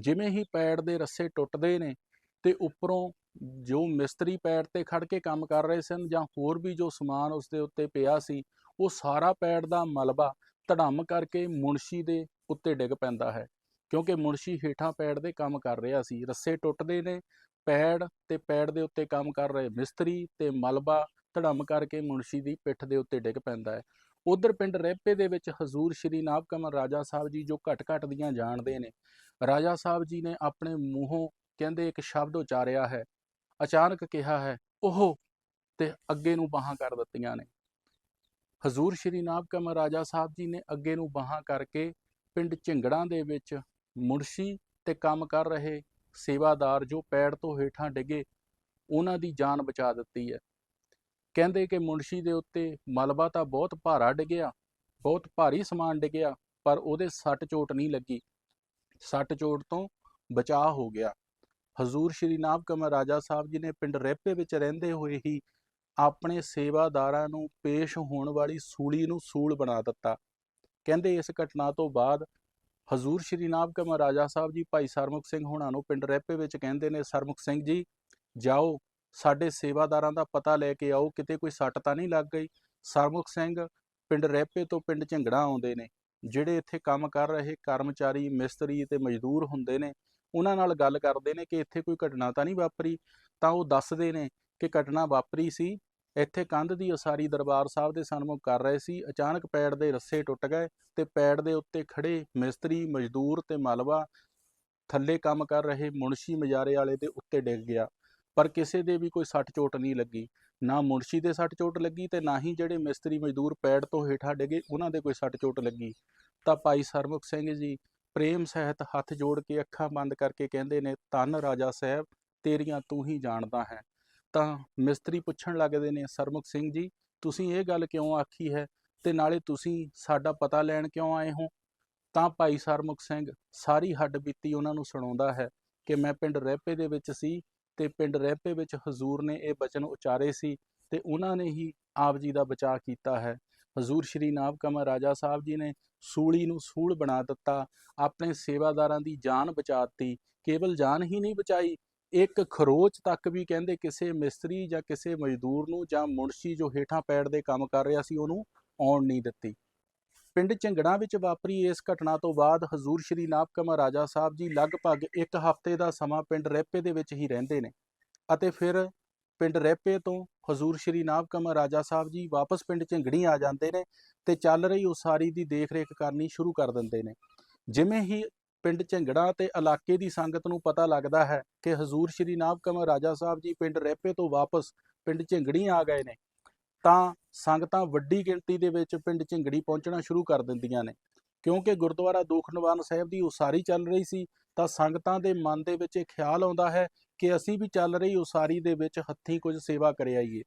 ਜਿਵੇਂ ਹੀ ਪੈੜ ਦੇ ਰੱਸੇ ਟੁੱਟਦੇ ਨੇ ਤੇ ਉੱਪਰੋਂ ਜੋ ਮਿਸਤਰੀ ਪੈੜ ਤੇ ਖੜ ਕੇ ਕੰਮ ਕਰ ਰਹੇ ਸਨ ਜਾਂ ਹੋਰ ਵੀ ਜੋ ਸਮਾਨ ਉਸ ਦੇ ਉੱਤੇ ਪਿਆ ਸੀ, ਉਹ ਸਾਰਾ ਪੈੜ ਦਾ ਮਲਬਾ ਧੜਮ ਕਰਕੇ ਮੁਨਸ਼ੀ ਦੇ ਉੱਤੇ ਡਿੱਗ ਪੈਂਦਾ ਹੈ, ਕਿਉਂਕਿ ਮੁਨਸ਼ੀ ਹੇਠਾਂ ਪੈੜ ਦੇ ਕੰਮ ਕਰ ਰਿਹਾ ਸੀ। ਰੱਸੇ ਟੁੱਟਦੇ ਨੇ, ਪੈੜ ਤੇ ਪੈੜ ਦੇ ਉੱਤੇ ਕੰਮ ਕਰ ਰਹੇ ਮਿਸਤਰੀ ਤੇ ਮਲਬਾ ਧੜਮ ਕਰਕੇ ਮੁਨਸ਼ੀ ਦੀ ਪਿੱਠ ਦੇ ਉੱਤੇ ਡਿੱਗ ਪੈਂਦਾ ਹੈ। ਉਧਰ ਪਿੰਡ ਰੈਪੇ ਦੇ ਵਿੱਚ ਹਜ਼ੂਰ ਸ਼੍ਰੀ ਨਾਭਕਮਲ ਰਾਜਾ ਸਾਹਿਬ ਜੀ ਜੋ ਘਟ ਘਟ ਦੀਆਂ ਜਾਣਦੇ ਨੇ। ਰਾਜਾ ਸਾਹਿਬ ਜੀ ਨੇ ਆਪਣੇ ਮੂੰਹੋਂ ਕਹਿੰਦੇ ਇੱਕ ਸ਼ਬਦ ਉਚਾਰਿਆ ਹੈ ਅਚਾਨਕ ਕਿਹਾ ਹੈ ਉਹ ਤੇ ਅੱਗੇ ਨੂੰ ਬਾਹਾਂ ਕਰ ਦਿੱਤੀਆਂ ਨੇ। ਹਜ਼ੂਰ ਸ਼੍ਰੀ ਨਾਭਕਮਲ ਰਾਜਾ ਸਾਹਿਬ ਜੀ ਨੇ ਅੱਗੇ ਨੂੰ ਬਾਹਾਂ ਕਰਕੇ ਪਿੰਡ ਝਿੰਗੜਾਂ ਦੇ ਵਿੱਚ ਮੁਰਸ਼ੀ ਤੇ ਕੰਮ ਕਰ ਰਹੇ ਸੇਵਾਦਾਰ ਜੋ ਪੈੜ ਤੋਂ ਹੇਠਾਂ ਡਿੱਗੇ, ਉਹਨਾਂ ਦੀ ਜਾਨ ਬਚਾ ਦਿੱਤੀ ਹੈ। ਕਹਿੰਦੇ ਕਿ ਮੁਨਸ਼ੀ ਦੇ ਉੱਤੇ ਮਲਬਾ ਤਾਂ ਬਹੁਤ ਭਾਰਾ ਡਿੱਗਿਆ, ਬਹੁਤ ਭਾਰੀ ਸਮਾਨ ਡਿੱਗਿਆ, ਪਰ ਉਹਦੇ ਸੱਟ ਚੋਟ ਨਹੀਂ ਲੱਗੀ। ਸੱਟ ਚੋਟ ਤੋਂ ਬਚਾਅ ਹੋ ਗਿਆ। ਹਜ਼ੂਰ ਸ਼੍ਰੀ ਨਾਮ ਕਮਰ ਰਾਜਾ ਸਾਹਿਬ ਜੀ ਨੇ ਪਿੰਡ ਰੈਪੇ ਵਿੱਚ ਰਹਿੰਦੇ ਹੋਏ ਹੀ ਆਪਣੇ ਸੇਵਾਦਾਰਾਂ ਨੂੰ ਪੇਸ਼ ਹੋਣ ਵਾਲੀ ਸੂਲੀ ਨੂੰ ਸੂਲ ਬਣਾ ਦਿੱਤਾ। ਕਹਿੰਦੇ ਇਸ ਘਟਨਾ ਤੋਂ ਬਾਅਦ ਹਜ਼ੂਰ ਸ਼੍ਰੀ ਨਾਭਕਮਲ ਰਾਜਾ ਸਾਹਿਬ ਜੀ, ਭਾਈ ਸਰਮੁਖ ਸਿੰਘ ਹੁਣਾਂ ਨੂੰ ਪਿੰਡ ਰੈਪੇ ਵਿੱਚ ਕਹਿੰਦੇ ਨੇ, ਸਰਮੁਖ ਸਿੰਘ ਜੀ, ਜਾਓ, ਸਾਡੇ ਸੇਵਾਦਾਰਾਂ ਦਾ ਪਤਾ ਲੈ ਕੇ ਆਓ, ਕਿਤੇ ਕੋਈ ਸੱਟ ਤਾਂ ਨਹੀਂ ਲੱਗ ਗਈ। ਸਰਮੁਖ ਸਿੰਘ ਪਿੰਡ ਰੈਪੇ ਤੋਂ ਪਿੰਡ ਝਿੰਗੜਾ ਆਉਂਦੇ ਨੇ, ਜਿਹੜੇ ਇੱਥੇ ਕੰਮ ਕਰ ਰਹੇ ਕਰਮਚਾਰੀ, ਮਿਸਤਰੀ ਤੇ ਮਜ਼ਦੂਰ ਹੁੰਦੇ ਨੇ। ਉਹਨਾਂ ਨਾਲ ਗੱਲ ਕਰਦੇ ਨੇ ਕਿ ਇੱਥੇ ਕੋਈ ਘਟਨਾ ਤਾਂ ਨਹੀਂ ਵਾਪਰੀ, ਤਾਂ ਉਹ ਦੱਸਦੇ ਨੇ ਕਿ ਘਟਨਾ ਵਾਪਰੀ ਸੀ। ਇੱਥੇ ਕੰਧ ਦੀ ਉਸਾਰੀ ਦਰਬਾਰ ਸਾਹਿਬ ਦੇ ਸਨਮੁਖ ਕਰ ਰਹੇ ਸੀ। ਅਚਾਨਕ ਪੈੜ ਦੇ ਰੱਸੇ ਟੁੱਟ ਗਏ ਤੇ ਪੈੜ ਦੇ ਉੱਤੇ ਖੜੇ ਮਿਸਤਰੀ, ਮਜ਼ਦੂਰ ਤੇ ਮਲਬਾ ਥੱਲੇ ਕੰਮ ਕਰ ਰਹੇ ਮੁਨਸ਼ੀ ਮਜਾਰੇ ਵਾਲੇ ਦੇ ਉੱਤੇ ਡਿੱਗ ਗਿਆ। ਪਰ ਕਿਸੇ ਦੇ ਵੀ ਕੋਈ ਸੱਟ ਚੋਟ ਨਹੀਂ ਲੱਗੀ। ਨਾ ਮੁਨਸ਼ੀ ਦੇ ਸੱਟ ਚੋਟ ਲੱਗੀ ਤੇ ਨਾ ਹੀ ਜਿਹੜੇ ਮਿਸਤਰੀ, ਮਜ਼ਦੂਰ ਪੈੜ ਤੋਂ ਹੇਠਾਂ ਡਿੱਗੇ, ਉਹਨਾਂ ਦੇ ਕੋਈ ਸੱਟ ਚੋਟ ਲੱਗੀ। ਤਾਂ ਭਾਈ ਸਰਮੁਖ ਸਿੰਘ ਜੀ ਪ੍ਰੇਮ ਸਹਿਤ ਹੱਥ ਜੋੜ ਕੇ ਅੱਖਾਂ ਬੰਦ ਕਰਕੇ ਕਹਿੰਦੇ ਨੇ ਤਨ ਰਾਜਾ ਸਾਹਿਬ, ਤੇਰੀਆਂ ਤੂੰ ਹੀ ਜਾਣਦਾ ਹੈ। ਤਾਂ ਮਿਸਤਰੀ ਪੁੱਛਣ ਲੱਗਦੇ ਨੇ, ਸਰਮੁਖ ਸਿੰਘ ਜੀ, ਤੁਸੀਂ ਇਹ ਗੱਲ ਕਿਉਂ ਆਖੀ ਹੈ? ਤੇ ਨਾਲੇ ਤੁਸੀਂ ਸਾਡਾ ਪਤਾ ਲੈਣ ਕਿਉਂ ਆਏ ਹੋ? ਤਾਂ ਭਾਈ ਸਰਮੁਖ ਸਿੰਘ, ਸਾਰੀ ਹੱਡ ਬੀਤੀ ਉਹਨਾਂ ਨੂੰ ਸੁਣਾਉਂਦਾ ਹੈ ਕਿ ਮੈਂ ਪਿੰਡ ਰਹਿਪੇ ਦੇ ਵਿੱਚ ਸੀ ਤੇ ਪਿੰਡ ਰਹਿਪੇ ਵਿੱਚ ਹਜ਼ੂਰ ਨੇ ਇਹ ਬਚਨ ਉਚਾਰੇ ਸੀ ਤੇ ਉਹਨਾਂ ਨੇ ਹੀ ਆਪ ਜੀ ਦਾ ਬਚਾਅ ਕੀਤਾ ਹੈ। ਹਜ਼ੂਰ ਸ਼੍ਰੀ ਨਾਭ ਕਮਰ ਰਾਜਾ ਸਾਹਿਬ ਜੀ ਨੇ ਸੂਲੀ ਨੂੰ ਸੂਲ ਬਣਾ ਦਿੱਤਾ, ਆਪਣੇ ਸੇਵਾਦਾਰਾਂ ਦੀ ਜਾਨ ਬਚਾਤੀ ਕੇਵਲ ਜਾਨ ਹੀ ਨਹੀਂ ਬਚਾਈ, ਇੱਕ ਖਰੋਚ ਤੱਕ ਵੀ ਕਹਿੰਦੇ ਕਿਸੇ ਮਿਸਤਰੀ ਜਾਂ ਕਿਸੇ ਮਜ਼ਦੂਰ ਨੂੰ ਜਾਂ ਮੁਨਸ਼ੀ ਜੋ ਹੇਠਾਂ ਪੈੜ ਦੇ ਕੰਮ ਕਰ ਰਿਹਾ ਸੀ ਉਹਨੂੰ ਆਉਣ ਨਹੀਂ ਦਿੱਤੀ। ਪਿੰਡ ਝਿੰਗੜਾਂ ਵਿੱਚ ਵਾਪਰੀ ਇਸ ਘਟਨਾ ਤੋਂ ਬਾਅਦ ਹਜ਼ੂਰ ਸ਼੍ਰੀ ਨਾਭ ਕਮਰ ਰਾਜਾ ਸਾਹਿਬ ਜੀ ਲਗਭਗ ਇੱਕ ਹਫ਼ਤੇ ਦਾ ਸਮਾਂ ਪਿੰਡ ਰੈਪੇ ਦੇ ਵਿੱਚ ਹੀ ਰਹਿੰਦੇ ਨੇ ਅਤੇ ਫਿਰ ਪਿੰਡ ਰਹਿਪੇ ਤੋਂ ਹਜ਼ੂਰ ਸ਼੍ਰੀ ਨਾਭ ਕਮਰ ਰਾਜਾ ਸਾਹਿਬ ਜੀ ਵਾਪਸ ਪਿੰਡ ਝਿੰਗੜੀ ਆ ਜਾਂਦੇ ਨੇ ਤੇ ਚੱਲ ਰਹੀ ਉਸਾਰੀ ਦੀ ਦੇਖ-ਰੇਖ ਕਰਨੀ ਸ਼ੁਰੂ ਕਰ ਦਿੰਦੇ ਨੇ। ਜਿਵੇਂ ਹੀ ਪਿੰਡ ਝਿੰਗੜਾ ਤੇ ਇਲਾਕੇ ਦੀ ਸੰਗਤ ਨੂੰ ਪਤਾ ਲੱਗਦਾ ਹੈ ਕਿ ਹਜ਼ੂਰ ਸ਼੍ਰੀ ਨਾਭ ਕਮਰ ਰਾਜਾ ਸਾਹਿਬ ਜੀ ਪਿੰਡ ਰਹਿਪੇ ਤੋਂ ਵਾਪਸ ਪਿੰਡ ਝਿੰਗੜੀ ਆ ਗਏ ਨੇ, ਤਾਂ ਸੰਗਤਾਂ ਵੱਡੀ ਗਿਣਤੀ ਦੇ ਵਿੱਚ ਪਿੰਡ ਝਿੰਗੜੀ ਪਹੁੰਚਣਾ ਸ਼ੁਰੂ ਕਰ ਦਿੰਦੀਆਂ ਨੇ। ਕਿਉਂਕਿ ਗੁਰਦੁਆਰਾ ਦੂਖ ਨਿਵਾਰਨ ਸਾਹਿਬ ਦੀ ਉਸਾਰੀ ਚੱਲ ਰਹੀ ਸੀ, ਤਾਂ ਸੰਗਤਾਂ ਦੇ ਮਨ ਦੇ ਵਿੱਚ ਇਹ ਖਿਆਲ ਆਉਂਦਾ ਹੈ ਕਿ ਅਸੀਂ ਵੀ ਚੱਲ ਰਹੀ ਉਸਾਰੀ ਦੇ ਵਿੱਚ ਹੱਥੀਂ ਕੁਝ ਸੇਵਾ ਕਰ ਆਈਏ।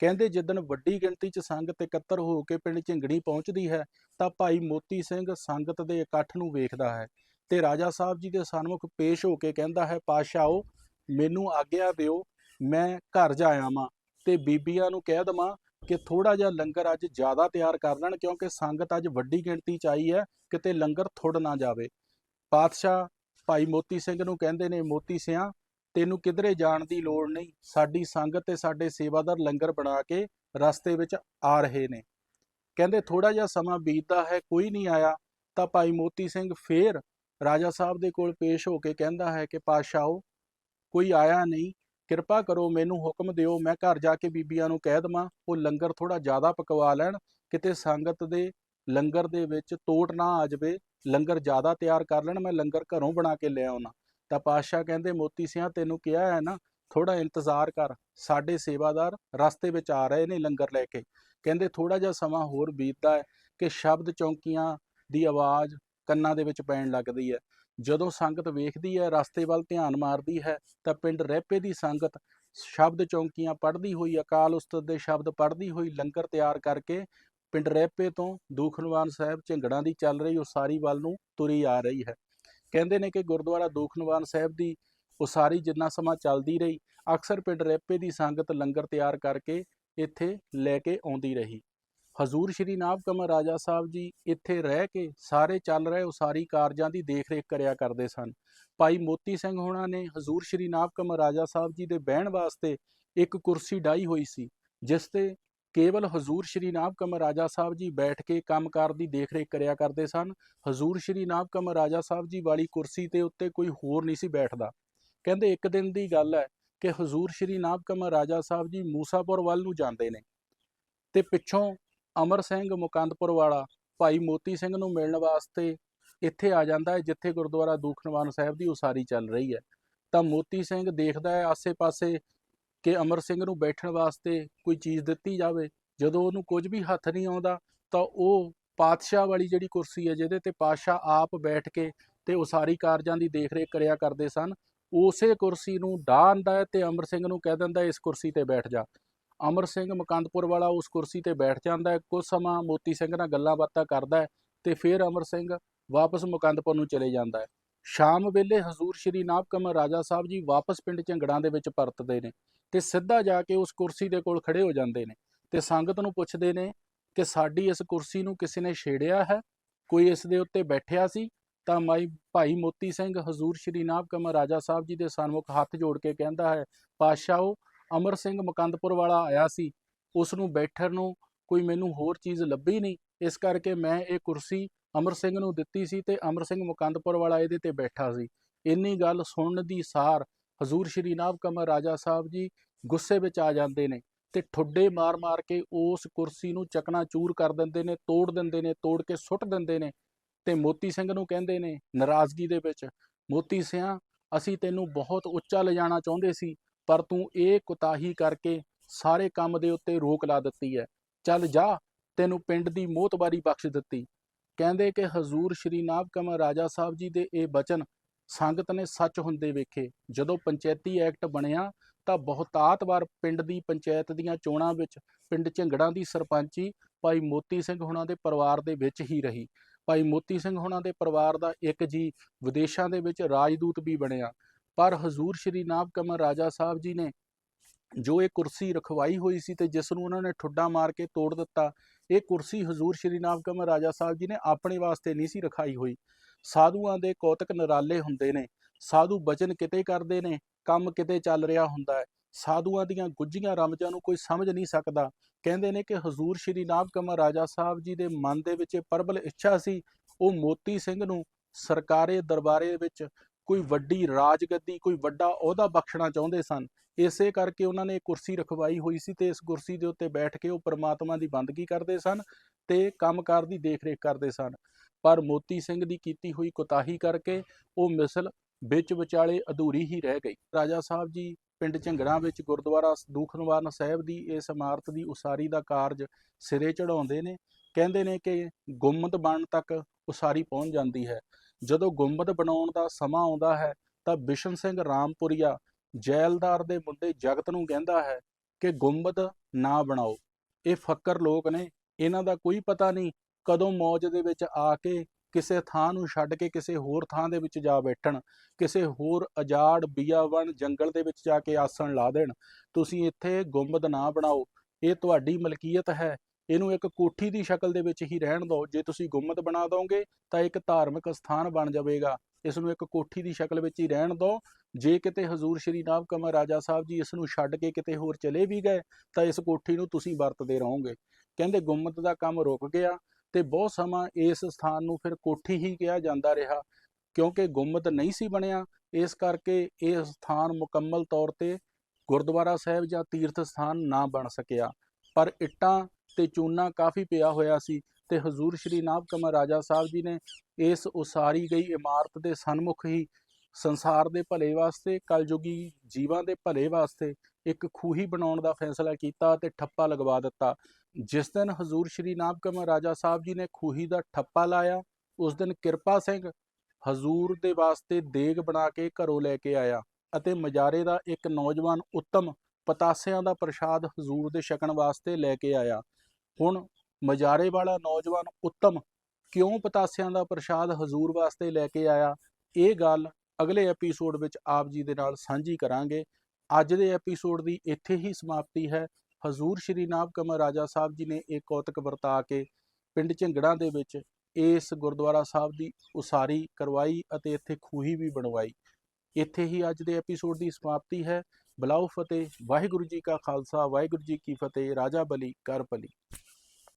ਕਹਿੰਦੇ ਜਿੱਦਣ ਵੱਡੀ ਗਿਣਤੀ 'ਚ ਸੰਗਤ ਇਕੱਤਰ ਹੋ ਕੇ ਪਿੰਡ ਝਿੰਗੜੀ ਪਹੁੰਚਦੀ ਹੈ, ਤਾਂ ਭਾਈ ਮੋਤੀ ਸਿੰਘ ਸੰਗਤ ਦੇ ਇਕੱਠ ਨੂੰ ਵੇਖਦਾ ਹੈ ਤੇ ਰਾਜਾ ਸਾਹਿਬ ਜੀ ਦੇ ਸਨਮੁਖ ਪੇਸ਼ ਹੋ ਕੇ ਕਹਿੰਦਾ ਹੈ, ਪਾਤਸ਼ਾਹੋ, ਮੈਨੂੰ ਆਗਿਆ ਦਿਓ, ਮੈਂ ਘਰ ਜਾ ਆਵਾਂ ਤੇ ਬੀਬੀਆਂ ਨੂੰ ਕਹਿ ਦਵਾਂ ਕਿ ਥੋੜਾ ਜਿਹਾ ਲੰਗਰ ਅੱਜ ਜ਼ਿਆਦਾ ਤਿਆਰ ਕਰ ਲੈਣ, ਕਿਉਂਕਿ ਸੰਗਤ ਅੱਜ ਵੱਡੀ ਗਿਣਤੀ 'ਚ ਆਈ ਹੈ, ਕਿਤੇ ਲੰਗਰ ਥੁੜ ਨਾ ਜਾਵੇ। ਪਾਤਸ਼ਾਹ ਭਾਈ ਮੋਤੀ ਸਿੰਘ ਨੂੰ ਕਹਿੰਦੇ ਨੇ, ਮੋਤੀ ਸਿਆਂ ਤੈਨੂੰ ਕਿਧਰੇ ਜਾਣ ਦੀ ਲੋੜ ਨਹੀਂ। ਸਾਡੀ ਸੰਗਤ ਤੇ ਸਾਡੇ ਸੇਵਾਦਾਰ ਲੰਗਰ ਬਣਾ ਕੇ ਰਸਤੇ ਵਿੱਚ ਆ ਰਹੇ ਨੇ। ਕਹਿੰਦੇ ਥੋੜਾ ਜਿਹਾ ਸਮਾਂ ਬੀਤਦਾ ਹੈ, ਕੋਈ ਨਹੀਂ ਆਇਆ। ਤਾਂ ਭਾਈ ਮੋਤੀ ਸਿੰਘ ਫੇਰ ਰਾਜਾ ਸਾਹਿਬ ਦੇ ਕੋਲ ਪੇਸ਼ ਹੋ ਕੇ ਕਹਿੰਦਾ ਹੈ ਕਿ, ਪਾਤਸ਼ਾਹੋ, ਕੋਈ ਆਇਆ ਨਹੀਂ। ਕਿਰਪਾ ਕਰੋ, ਮੈਨੂੰ ਹੁਕਮ ਦਿਓ। ਮੈਂ ਘਰ ਜਾ ਕੇ ਬੀਬੀਆਂ ਨੂੰ ਕਹਿ ਦਵਾਂ, ਉਹ ਲੰਗਰ ਥੋੜਾ ਜ਼ਿਆਦਾ ਪਕਵਾ ਲੈਣ। ਕਿਤੇ ਸੰਗਤ ਦੇ ਲੰਗਰ ਦੇ ਵਿੱਚ ਤੋਟ ਨਾ ਆ ਜਾਵੇ। ਲੰਗਰ ਜ਼ਿਆਦਾ ਤਿਆਰ ਕਰ ਲੈਣ। ਮੈਂ ਲੰਗਰ ਘਰੋਂ ਬਣਾ ਕੇ ਲੈ ਆਉਣਾ ਤਾਂ ਪਾਤਸ਼ਾਹ ਕਹਿੰਦੇ, ਮੋਤੀ ਸਿਆਂ, ਤੈਨੂੰ ਕਿਹਾ ਹੈ ਨਾ ਥੋੜਾ ਇੰਤਜ਼ਾਰ ਕਰ, ਸਾਡੇ ਸੇਵਾਦਾਰ ਰਸਤੇ ਵਿੱਚ ਆ ਰਹੇ ਨੇ ਲੰਗਰ ਲੈ ਕੇ। ਕਹਿੰਦੇ ਥੋੜਾ ਜਿਹਾ ਸਮਾਂ ਹੋਰ ਬੀਤਦਾ ਹੈ ਕਿ ਸ਼ਬਦ ਚੌਂਕੀਆਂ ਦੀ ਆਵਾਜ਼ ਕੰਨਾਂ ਦੇ ਵਿੱਚ ਪੈਣ ਲੱਗਦੀ ਹੈ। ਜਦੋਂ ਸੰਗਤ ਵੇਖਦੀ ਹੈ, ਰਸਤੇ ਵੱਲ ਧਿਆਨ ਮਾਰਦੀ ਹੈ, ਤਾਂ ਪਿੰਡ ਰਹਿਪੇ ਦੀ ਸੰਗਤ ਸ਼ਬਦ ਚੌਂਕੀਆਂ ਪੜ੍ਹਦੀ ਹੋਈ, ਅਕਾਲ ਉਸਤਤ ਦੇ ਸ਼ਬਦ ਪੜ੍ਹਦੀ ਹੋਈ ਲੰਗਰ ਤਿਆਰ ਕਰਕੇ ਪਿੰਡ ਰਹਿਪੇ ਤੋਂ ਦੂਖਨਵਾਨ ਸਾਹਿਬ ਝਿੰਗੜਾਂ ਦੀ ਚੱਲ ਰਹੀ ਉਸਾਰੀ ਵੱਲ ਨੂੰ ਤੁਰੀ ਆ ਰਹੀ ਹੈ। ਕਹਿੰਦੇ ਨੇ ਕਿ ਗੁਰਦੁਆਰਾ ਦੂਖਨਵਾਨ ਸਾਹਿਬ ਦੀ ਉਸਾਰੀ ਜਿੰਨਾ ਸਮਾਂ ਚੱਲਦੀ ਰਹੀ, ਅਕਸਰ ਪਿੰਡ ਰਹਿਪੇ ਦੀ ਸੰਗਤ ਲੰਗਰ ਤਿਆਰ ਕਰਕੇ ਇੱਥੇ ਲੈ ਕੇ ਆਉਂਦੀ ਰਹੀ। ਹਜ਼ੂਰ ਸ਼੍ਰੀ ਨਾਭ ਕਮਰ ਰਾਜਾ ਸਾਹਿਬ ਜੀ ਇੱਥੇ ਰਹਿ ਕੇ ਸਾਰੇ ਚੱਲ ਰਹੇ ਉਸਾਰੀ ਕਾਰਜਾਂ ਦੀ ਦੇਖਰੇਖ ਕਰਿਆ ਕਰਦੇ ਸਨ। ਭਾਈ ਮੋਤੀ ਸਿੰਘ ਹੋਣਾ ਨੇ ਹਜ਼ੂਰ ਸ਼੍ਰੀ ਨਾਭ ਕਮਰ ਰਾਜਾ ਸਾਹਿਬ ਜੀ ਦੇ ਬਹਿਣ ਵਾਸਤੇ ਇੱਕ ਕੁਰਸੀ ਡਾਈ ਹੋਈ ਸੀ, ਜਿਸ ਤੇ ਕੇਵਲ ਹਜ਼ੂਰ ਸ਼੍ਰੀ ਨਾਭ ਕਮਰ ਰਾਜਾ ਸਾਹਿਬ ਜੀ ਬੈਠ ਕੇ ਕੰਮਕਾਰ ਦੀ ਦੇਖਰੇਖ ਕਰਿਆ ਕਰਦੇ ਸਨ। ਹਜ਼ੂਰ ਸ਼੍ਰੀ ਨਾਭ ਕਮਰ ਰਾਜਾ ਸਾਹਿਬ ਜੀ ਵਾਲੀ ਕੁਰਸੀ ਤੇ ਉੱਤੇ ਕੋਈ ਹੋਰ ਨਹੀਂ ਸੀ ਬੈਠਦਾ। ਕਹਿੰਦੇ, ਇੱਕ ਦਿਨ ਦੀ ਗੱਲ ਹੈ ਕਿ ਹਜ਼ੂਰ ਸ਼੍ਰੀ ਨਾਭ ਕਮਰ ਰਾਜਾ ਸਾਹਿਬ ਜੀ ਮੂਸਾਪੁਰ ਵੱਲ ਨੂੰ ਜਾਂਦੇ ਨੇ ਤੇ ਪਿੱਛੋਂ ਅਮਰ ਸਿੰਘ ਮੁਕੰਦਪੁਰ ਵਾਲਾ ਭਾਈ ਮੋਤੀ ਸਿੰਘ ਨੂੰ ਮਿਲਣ ਵਾਸਤੇ ਇੱਥੇ ਆ ਜਾਂਦਾ ਹੈ, ਜਿੱਥੇ ਗੁਰਦੁਆਰਾ ਦੂਖਨਵਾਨ ਸਾਹਿਬ ਦੀ ਉਸਾਰੀ ਚੱਲ ਰਹੀ ਹੈ। ਤਾਂ ਮੋਤੀ ਸਿੰਘ ਦੇਖਦਾ ਹੈ ਆਸੇ-ਪਾਸੇ ਕਿ ਅਮਰ ਸਿੰਘ ਨੂੰ ਬੈਠਣ ਵਾਸਤੇ ਕੋਈ ਚੀਜ਼ ਦਿੱਤੀ ਜਾਵੇ, ਜਦੋਂ ਉਹਨੂੰ ਕੁਝ ਵੀ ਹੱਥ ਨਹੀਂ ਆਉਂਦਾ, ਤਾਂ ਉਹ ਪਾਤਸ਼ਾਹ ਵਾਲੀ ਜਿਹੜੀ ਕੁਰਸੀ ਹੈ, ਜਿਹਦੇ ਤੇ ਪਾਤਸ਼ਾਹ ਆਪ ਬੈਠ ਕੇ ਤੇ ਉਸਾਰੀ ਕਾਰਜਾਂ ਦੀ ਦੇਖਰੇਖ ਕਰਿਆ ਕਰਦੇ ਸਨ, ਉਸੇ ਕੁਰਸੀ ਨੂੰ ਡਾਹਦਾ ਹੈ ਤੇ ਅਮਰ ਸਿੰਘ ਨੂੰ ਕਹਿ ਦਿੰਦਾ ਇਸ ਕੁਰਸੀ ਤੇ ਬੈਠ ਜਾ। ਅਮਰ ਸਿੰਘ ਮੁਕੰਦਪੁਰ ਵਾਲਾ ਉਸ ਕੁਰਸੀ ਤੇ ਬੈਠ ਜਾਂਦਾ ਹੈ, ਕੁਝ ਸਮਾਂ ਮੋਤੀ ਸਿੰਘ ਨਾਲ ਗੱਲਾਂ ਬਾਤਾਂ ਕਰਦਾ ਹੈ ਤੇ ਫਿਰ ਅਮਰ ਸਿੰਘ ਵਾਪਸ ਮੁਕੰਦਪੁਰ ਨੂੰ ਚਲੇ ਜਾਂਦਾ ਹੈ। ਸ਼ਾਮ ਵੇਲੇ ਹਜ਼ੂਰ ਸ਼੍ਰੀ ਨਾਭ ਕਮਰ ਰਾਜਾ ਸਾਹਿਬ ਜੀ ਵਾਪਸ ਪਿੰਡ ਝੰਗੜਾਂ ਦੇ ਵਿੱਚ ਪਰਤਦੇ ਨੇ ਤੇ ਸਿੱਧਾ ਜਾ ਕੇ ਉਸ ਕੁਰਸੀ ਦੇ ਕੋਲ ਖੜੇ ਹੋ ਜਾਂਦੇ ਨੇ ਤੇ ਸੰਗਤ ਨੂੰ ਪੁੱਛਦੇ ਨੇ ਕਿ ਸਾਡੀ ਇਸ ਕੁਰਸੀ ਨੂੰ ਕਿਸੇ ਨੇ ਛੇੜਿਆ ਹੈ? ਕੋਈ ਇਸ ਦੇ ਉੱਤੇ ਬੈਠਿਆ ਸੀ? ਤਾਂ ਮਾਈ ਭਾਈ ਮੋਤੀ ਸਿੰਘ ਹਜ਼ੂਰ ਸ਼੍ਰੀ ਨਾਭ ਕਮਰ ਰਾਜਾ ਸਾਹਿਬ ਜੀ ਦੇ ਸਨਮੁਖ ਹੱਥ ਜੋੜ ਕੇ ਕਹਿੰਦਾ ਹੈ, ਪਾਤਸ਼ਾਹੋ, ਅਮਰ ਸਿੰਘ ਮਕੰਦਪੁਰ ਵਾਲਾ ਆਇਆ ਸੀ। ਉਸ ਨੂੰ ਬੈਠਣ ਨੂੰ ਕੋਈ ਮੈਨੂੰ ਹੋਰ ਚੀਜ਼ ਲੱਭੀ ਨਹੀਂ। ਇਸ ਕਰਕੇ ਮੈਂ ਇਹ ਕੁਰਸੀ ਅਮਰ ਸਿੰਘ ਨੂੰ ਦਿੱਤੀ ਸੀ ਤੇ ਅਮਰ ਸਿੰਘ ਮੁਕੰਦਪੁਰ ਵਾਲਾ ਇਹਦੇ ਤੇ ਬੈਠਾ ਸੀ। ਇੰਨੀ ਗੱਲ ਸੁਣਨ ਦੀ ਸਾਰ ਹਜ਼ੂਰ ਸ਼੍ਰੀ ਨਾਭ ਕਮਰ ਰਾਜਾ ਸਾਹਿਬ ਜੀ ਗੁੱਸੇ ਵਿੱਚ ਆ ਜਾਂਦੇ ਨੇ ਤੇ ਠੁੱਡੇ ਮਾਰ-ਮਾਰ ਕੇ ਉਸ ਕੁਰਸੀ ਨੂੰ ਚਕਨਾ-ਚੂਰ ਕਰ ਦਿੰਦੇ ਨੇ, ਤੋੜ ਦਿੰਦੇ ਨੇ, ਤੋੜ ਕੇ ਸੁੱਟ ਦਿੰਦੇ ਨੇ ਤੇ ਮੋਤੀ ਸਿੰਘ ਨੂੰ ਕਹਿੰਦੇ ਨੇ ਨਾਰਾਜ਼ਗੀ ਦੇ ਵਿੱਚ, ਮੋਤੀ ਸਿਆਂ, ਅਸੀਂ ਤੈਨੂੰ ਬਹੁਤ ਉੱਚਾ ਲਿਜਾਣਾ ਚਾਹੁੰਦੇ ਸੀ, ਪਰ ਤੂੰ ਇਹ ਕੁਤਾਹੀ ਕਰਕੇ ਸਾਰੇ ਕੰਮ ਦੇ ਉੱਤੇ ਰੋਕ ਲਾ ਦਿੱਤੀ ਹੈ। ਚੱਲ ਜਾ, ਤੈਨੂੰ ਪਿੰਡ ਦੀ ਮੋਤਬਾਰੀ ਬਖਸ਼ ਦਿੱਤੀ। ਕਹਿੰਦੇ ਕਿ ਹਜ਼ੂਰ ਸ਼੍ਰੀ ਨਾਭ ਕਮਰ ਰਾਜਾ ਸਾਹਿਬ ਜੀ ਦੇ ਇਹ ਬਚਨ ਸੰਗਤ ਨੇ ਸੱਚ ਹੁੰਦੇ ਵੇਖੇ। ਜਦੋਂ ਪੰਚਾਇਤੀ ਐਕਟ ਬਣਿਆ ਤਾਂ ਬਹੁਤਾਤ ਵਾਰ ਪਿੰਡ ਦੀ ਪੰਚਾਇਤ ਦੀਆਂ ਚੋਣਾਂ ਵਿੱਚ ਪਿੰਡ ਝੰਗੜਾਂ ਦੀ ਸਰਪੰਚੀ ਭਾਈ ਮੋਤੀ ਸਿੰਘ ਹੁਣਾਂ ਦੇ ਪਰਿਵਾਰ ਦੇ ਵਿੱਚ ਹੀ ਰਹੀ। ਭਾਈ ਮੋਤੀ ਸਿੰਘ ਹੁਣਾਂ ਦੇ ਪਰਿਵਾਰ ਦਾ ਇੱਕ ਜੀ ਵਿਦੇਸ਼ਾਂ ਦੇ ਵਿੱਚ ਰਾਜਦੂਤ ਵੀ ਬਣਿਆ। ਪਰ ਹਜ਼ੂਰ ਸ਼੍ਰੀ ਨਾਭ ਕਮਰ ਰਾਜਾ ਸਾਹਿਬ ਜੀ ਨੇ ਜੋ ਇਹ ਕੁਰਸੀ ਰਖਵਾਈ ਹੋਈ ਸੀ ਤੇ ਜਿਸ ਨੂੰ ਉਹਨਾਂ ਨੇ ਠੁੱਡਾ ਮਾਰ ਕੇ ਤੋੜ ਦਿੱਤਾ, ਇਹ ਕੁਰਸੀ ਹਜ਼ੂਰ ਸ਼੍ਰੀ ਨਾਭ ਕਮਰ ਰਾਜਾ ਸਾਹਿਬ ਜੀ ਨੇ ਆਪਣੇ ਵਾਸਤੇ ਨਹੀਂ ਸੀ ਰਖਾਈ ਹੋਈ। ਸਾਧੂਆਂ ਦੇ ਕੌਤਕ ਨਰਾਲੇ ਹੁੰਦੇ ਨੇ, ਸਾਧੂ ਬਚਨ ਕਿਤੇ ਕਰਦੇ ਨੇ, ਕੰਮ ਕਿਤੇ ਚੱਲ ਰਿਹਾ ਹੁੰਦਾ ਹੈ। ਸਾਧੂਆਂ ਦੀਆਂ ਗੁੱਝੀਆਂ ਰਮਜਾਂ ਨੂੰ ਕੋਈ ਸਮਝ ਨਹੀਂ ਸਕਦਾ। ਕਹਿੰਦੇ ਨੇ ਕਿ ਹਜ਼ੂਰ ਸ਼੍ਰੀ ਨਾਭ ਕਮਰ ਰਾਜਾ ਸਾਹਿਬ ਜੀ ਦੇ ਮਨ ਦੇ ਵਿੱਚ ਇਹ ਪ੍ਰਬਲ ਇੱਛਾ ਸੀ, ਉਹ ਮੋਤੀ ਸਿੰਘ ਨੂੰ ਸਰਕਾਰੇ ਦਰਬਾਰੇ ਵਿੱਚ ਕੋਈ ਵੱਡੀ ਰਾਜਗੱਦੀ, ਕੋਈ ਵੱਡਾ ਅਹੁਦਾ ਬਖਸ਼ਣਾ ਚਾਹੁੰਦੇ ਸਨ। ਇਸੇ ਕਰਕੇ ਉਹਨਾਂ ਨੇ ਕੁਰਸੀ ਰਖਵਾਈ ਹੋਈ ਸੀ ਤੇ ਇਸ ਕੁਰਸੀ ਦੇ ਉੱਤੇ ਬੈਠ ਕੇ ਉਹ ਪ੍ਰਮਾਤਮਾ ਦੀ ਬੰਦਗੀ ਕਰਦੇ ਸਨ ਤੇ ਕੰਮਕਾਰ ਦੀ ਦੇਖਰੇਖ ਕਰਦੇ ਸਨ। ਪਰ ਮੋਤੀ ਸਿੰਘ ਦੀ ਕੀਤੀ ਹੋਈ ਕੁਤਾਹੀ ਕਰਕੇ ਉਹ ਮਿਸਲ ਵਿੱਚ ਵਿਚਾਲੇ ਅਧੂਰੀ ਹੀ ਰਹਿ ਗਈ। ਰਾਜਾ ਸਾਹਿਬ ਜੀ ਪਿੰਡ ਝੰਗੜਾਂ ਵਿੱਚ ਗੁਰਦੁਆਰਾ ਦੂਖਨਵਾਰਨ ਸਾਹਿਬ ਦੀ ਇਸ ਇਮਾਰਤ ਦੀ ਉਸਾਰੀ ਦਾ ਕਾਰਜ ਸਿਰੇ ਚੜਾਉਂਦੇ ਨੇ। ਕਹਿੰਦੇ ਨੇ ਕਿ ਗੁੰਮਤ ਬਣ ਤੱਕ ਉਸਾਰੀ ਪਹੁੰਚ ਜਾਂਦੀ ਹੈ। ਜਦੋਂ ਗੁੰਬਦ ਬਣਾਉਣ ਦਾ ਸਮਾਂ ਆਉਂਦਾ ਹੈ ਤਾਂ ਬਿਸ਼ਨ ਸਿੰਘ ਰਾਮਪੁਰੀਆ ਜੈਲਦਾਰ ਦੇ ਮੁੰਡੇ ਜਗਤ ਨੂੰ ਕਹਿੰਦਾ ਹੈ ਕਿ ਗੁੰਬਦ ਨਾ ਬਣਾਓ। ਇਹ ਫੱਕਰ ਲੋਕ ਨੇ, ਇਹਨਾਂ ਦਾ ਕੋਈ ਪਤਾ ਨਹੀਂ ਕਦੋਂ ਮੌਜ ਦੇ ਵਿੱਚ ਆ ਕੇ ਕਿਸੇ ਥਾਂ ਨੂੰ ਛੱਡ ਕੇ ਕਿਸੇ ਹੋਰ ਥਾਂ ਦੇ ਵਿੱਚ ਜਾ ਬੈਠਣ, ਕਿਸੇ ਹੋਰ ਅਜਾੜ ਬੀਆਵਣ ਜੰਗਲ ਦੇ ਵਿੱਚ ਜਾ ਕੇ ਆਸਣ ਲਾ ਦੇਣ। ਤੁਸੀਂ ਇੱਥੇ ਗੁੰਬਦ ਨਾ ਬਣਾਓ, ਇਹ ਤੁਹਾਡੀ ਮਲਕੀਅਤ ਹੈ। ਇਹਨੂੰ ਇੱਕ ਕੋਠੀ ਦੀ ਸ਼ਕਲ ਦੇ ਵਿੱਚ ਹੀ ਰਹਿਣ ਦਿਓ। ਜੇ ਤੁਸੀਂ ਗੁੰਮਤ ਬਣਾ ਦੋਗੇ ਤਾਂ ਇੱਕ ਧਾਰਮਿਕ ਸਥਾਨ ਬਣ ਜਾਵੇਗਾ। ਇਸ ਨੂੰ ਇੱਕ ਕੋਠੀ ਦੀ ਸ਼ਕਲ ਵਿੱਚ ਹੀ ਰਹਿਣ ਦਿਓ ਜੇ ਕਿਤੇ ਹਜ਼ੂਰ ਸ਼੍ਰੀ ਨਾਭ ਕਮਲ ਰਾਜਾ ਸਾਹਿਬ ਜੀ ਇਸ ਨੂੰ ਛੱਡ ਕੇ ਕਿਤੇ ਹੋਰ ਚਲੇ ਵੀ ਗਏ, ਤਾਂ ਇਸ ਕੋਠੀ ਨੂੰ ਤੁਸੀਂ ਵਰਤਦੇ ਰਹੋਗੇ। ਕਹਿੰਦੇ ਗੁੰਮਤ ਦਾ ਕੰਮ ਰੁਕ ਗਿਆ ਤੇ ਬਹੁਤ ਸਮਾਂ ਇਸ ਸਥਾਨ ਨੂੰ ਫਿਰ ਕੋਠੀ ਹੀ ਕਿਹਾ ਜਾਂਦਾ ਰਿਹਾ, ਕਿਉਂਕਿ ਗੁੰਮਤ ਨਹੀਂ ਸੀ ਬਣਿਆ। ਇਸ ਕਰਕੇ ਇਹ ਸਥਾਨ ਮੁਕੰਮਲ ਤੌਰ ਤੇ ਗੁਰਦੁਆਰਾ ਸਾਹਿਬ ਜਾਂ ਤੀਰਥ ਸਥਾਨ ਨਾ ਬਣ ਸਕਿਆ। ਪਰ ਇੱਟਾਂ ਤੇ ਚੂਨਾ ਕਾਫੀ ਪਿਆ ਹੋਇਆ ਸੀ। ਤੇ ਹਜ਼ੂਰ ਸ਼੍ਰੀ ਨਾਭ ਕਮਲ ਰਾਜਾ ਸਾਹਿਬ ਜੀ ਨੇ ਇਸ ਉਸਾਰੀ ਗਈ ਇਮਾਰਤ ਦੇ ਸਨਮੁਖ ਹੀ ਸੰਸਾਰ ਦੇ ਭਲੇ ਵਾਸਤੇ, ਕਲਯੁਗੀ ਜੀਵਾਂ ਦੇ ਭਲੇ ਵਾਸਤੇ ਇੱਕ ਖੂਹੀ ਬਣਾਉਣ ਦਾ ਫੈਸਲਾ ਕੀਤਾ ਤੇ ਠੱਪਾ ਲਗਵਾ ਦਿੱਤਾ। ਜਿਸ ਦਿਨ ਹਜ਼ੂਰ ਸ਼੍ਰੀ ਨਾਭ ਕਮਲ ਰਾਜਾ ਸਾਹਿਬ ਜੀ ਨੇ ਖੂਹੀ ਦਾ ਠੱਪਾ ਲਾਇਆ, ਉਸ ਦਿਨ ਕਿਰਪਾ ਸਿੰਘ ਹਜ਼ੂਰ ਦੇ ਵਾਸਤੇ ਦੇਗ ਬਣਾ ਕੇ ਘਰੋਂ ਲੈ ਕੇ ਆਇਆ ਅਤੇ ਮਜਾਰੇ ਦਾ ਇੱਕ ਨੌਜਵਾਨ ਉੱਤਮ ਪਤਾਸਿਆਂ ਦਾ ਪ੍ਰਸ਼ਾਦ ਹਜ਼ੂਰ ਦੇ ਛਕਣ ਵਾਸਤੇ ਲੈ ਕੇ ਆਇਆ। ਹੁਣ ਮਜਾਰੇ ਵਾਲਾ ਨੌਜਵਾਨ ਉੱਤਮ ਕਿਉਂ ਪਤਾਸਿਆਂ ਦਾ ਪ੍ਰਸ਼ਾਦ ਹਜ਼ੂਰ ਵਾਸਤੇ ਲੈ ਕੇ ਆਇਆ? ਇਹ ਗੱਲ ਅਗਲੇ ਐਪੀਸੋਡ ਵਿੱਚ ਆਪ ਜੀ ਦੇ ਨਾਲ ਸਾਂਝੀ ਕਰਾਂਗੇ। ਅੱਜ ਦੇ ਐਪੀਸੋਡ ਦੀ ਇੱਥੇ ਹੀ ਸਮਾਪਤੀ ਹੈ। ਹਜ਼ੂਰ ਸ਼੍ਰੀ ਨਾਭ ਕਮਰ ਰਾਜਾ ਸਾਹਿਬ ਜੀ ਨੇ ਇਹ ਕੌਤਕ ਵਰਤਾ ਕੇ ਪਿੰਡ ਝਿੰਗੜਾਂ ਦੇ ਵਿੱਚ ਇਸ ਗੁਰਦੁਆਰਾ ਸਾਹਿਬ ਦੀ ਉਸਾਰੀ ਕਰਵਾਈ ਅਤੇ ਇੱਥੇ ਖੂਹੀ ਵੀ ਬਣਵਾਈ। ਇੱਥੇ ਹੀ ਅੱਜ ਦੇ ਐਪੀਸੋਡ ਦੀ ਸਮਾਪਤੀ ਹੈ। ਬਲਾਉ ਫਤਿਹ, ਵਾਹਿਗੁਰੂ ਜੀ ਕਾ ਖਾਲਸਾ, ਵਾਹਿਗੁਰੂ ਜੀ ਕੀ ਫਤਿਹ, ਰਾਜਾ ਬਲੀ ਕਰ ਭਲੀ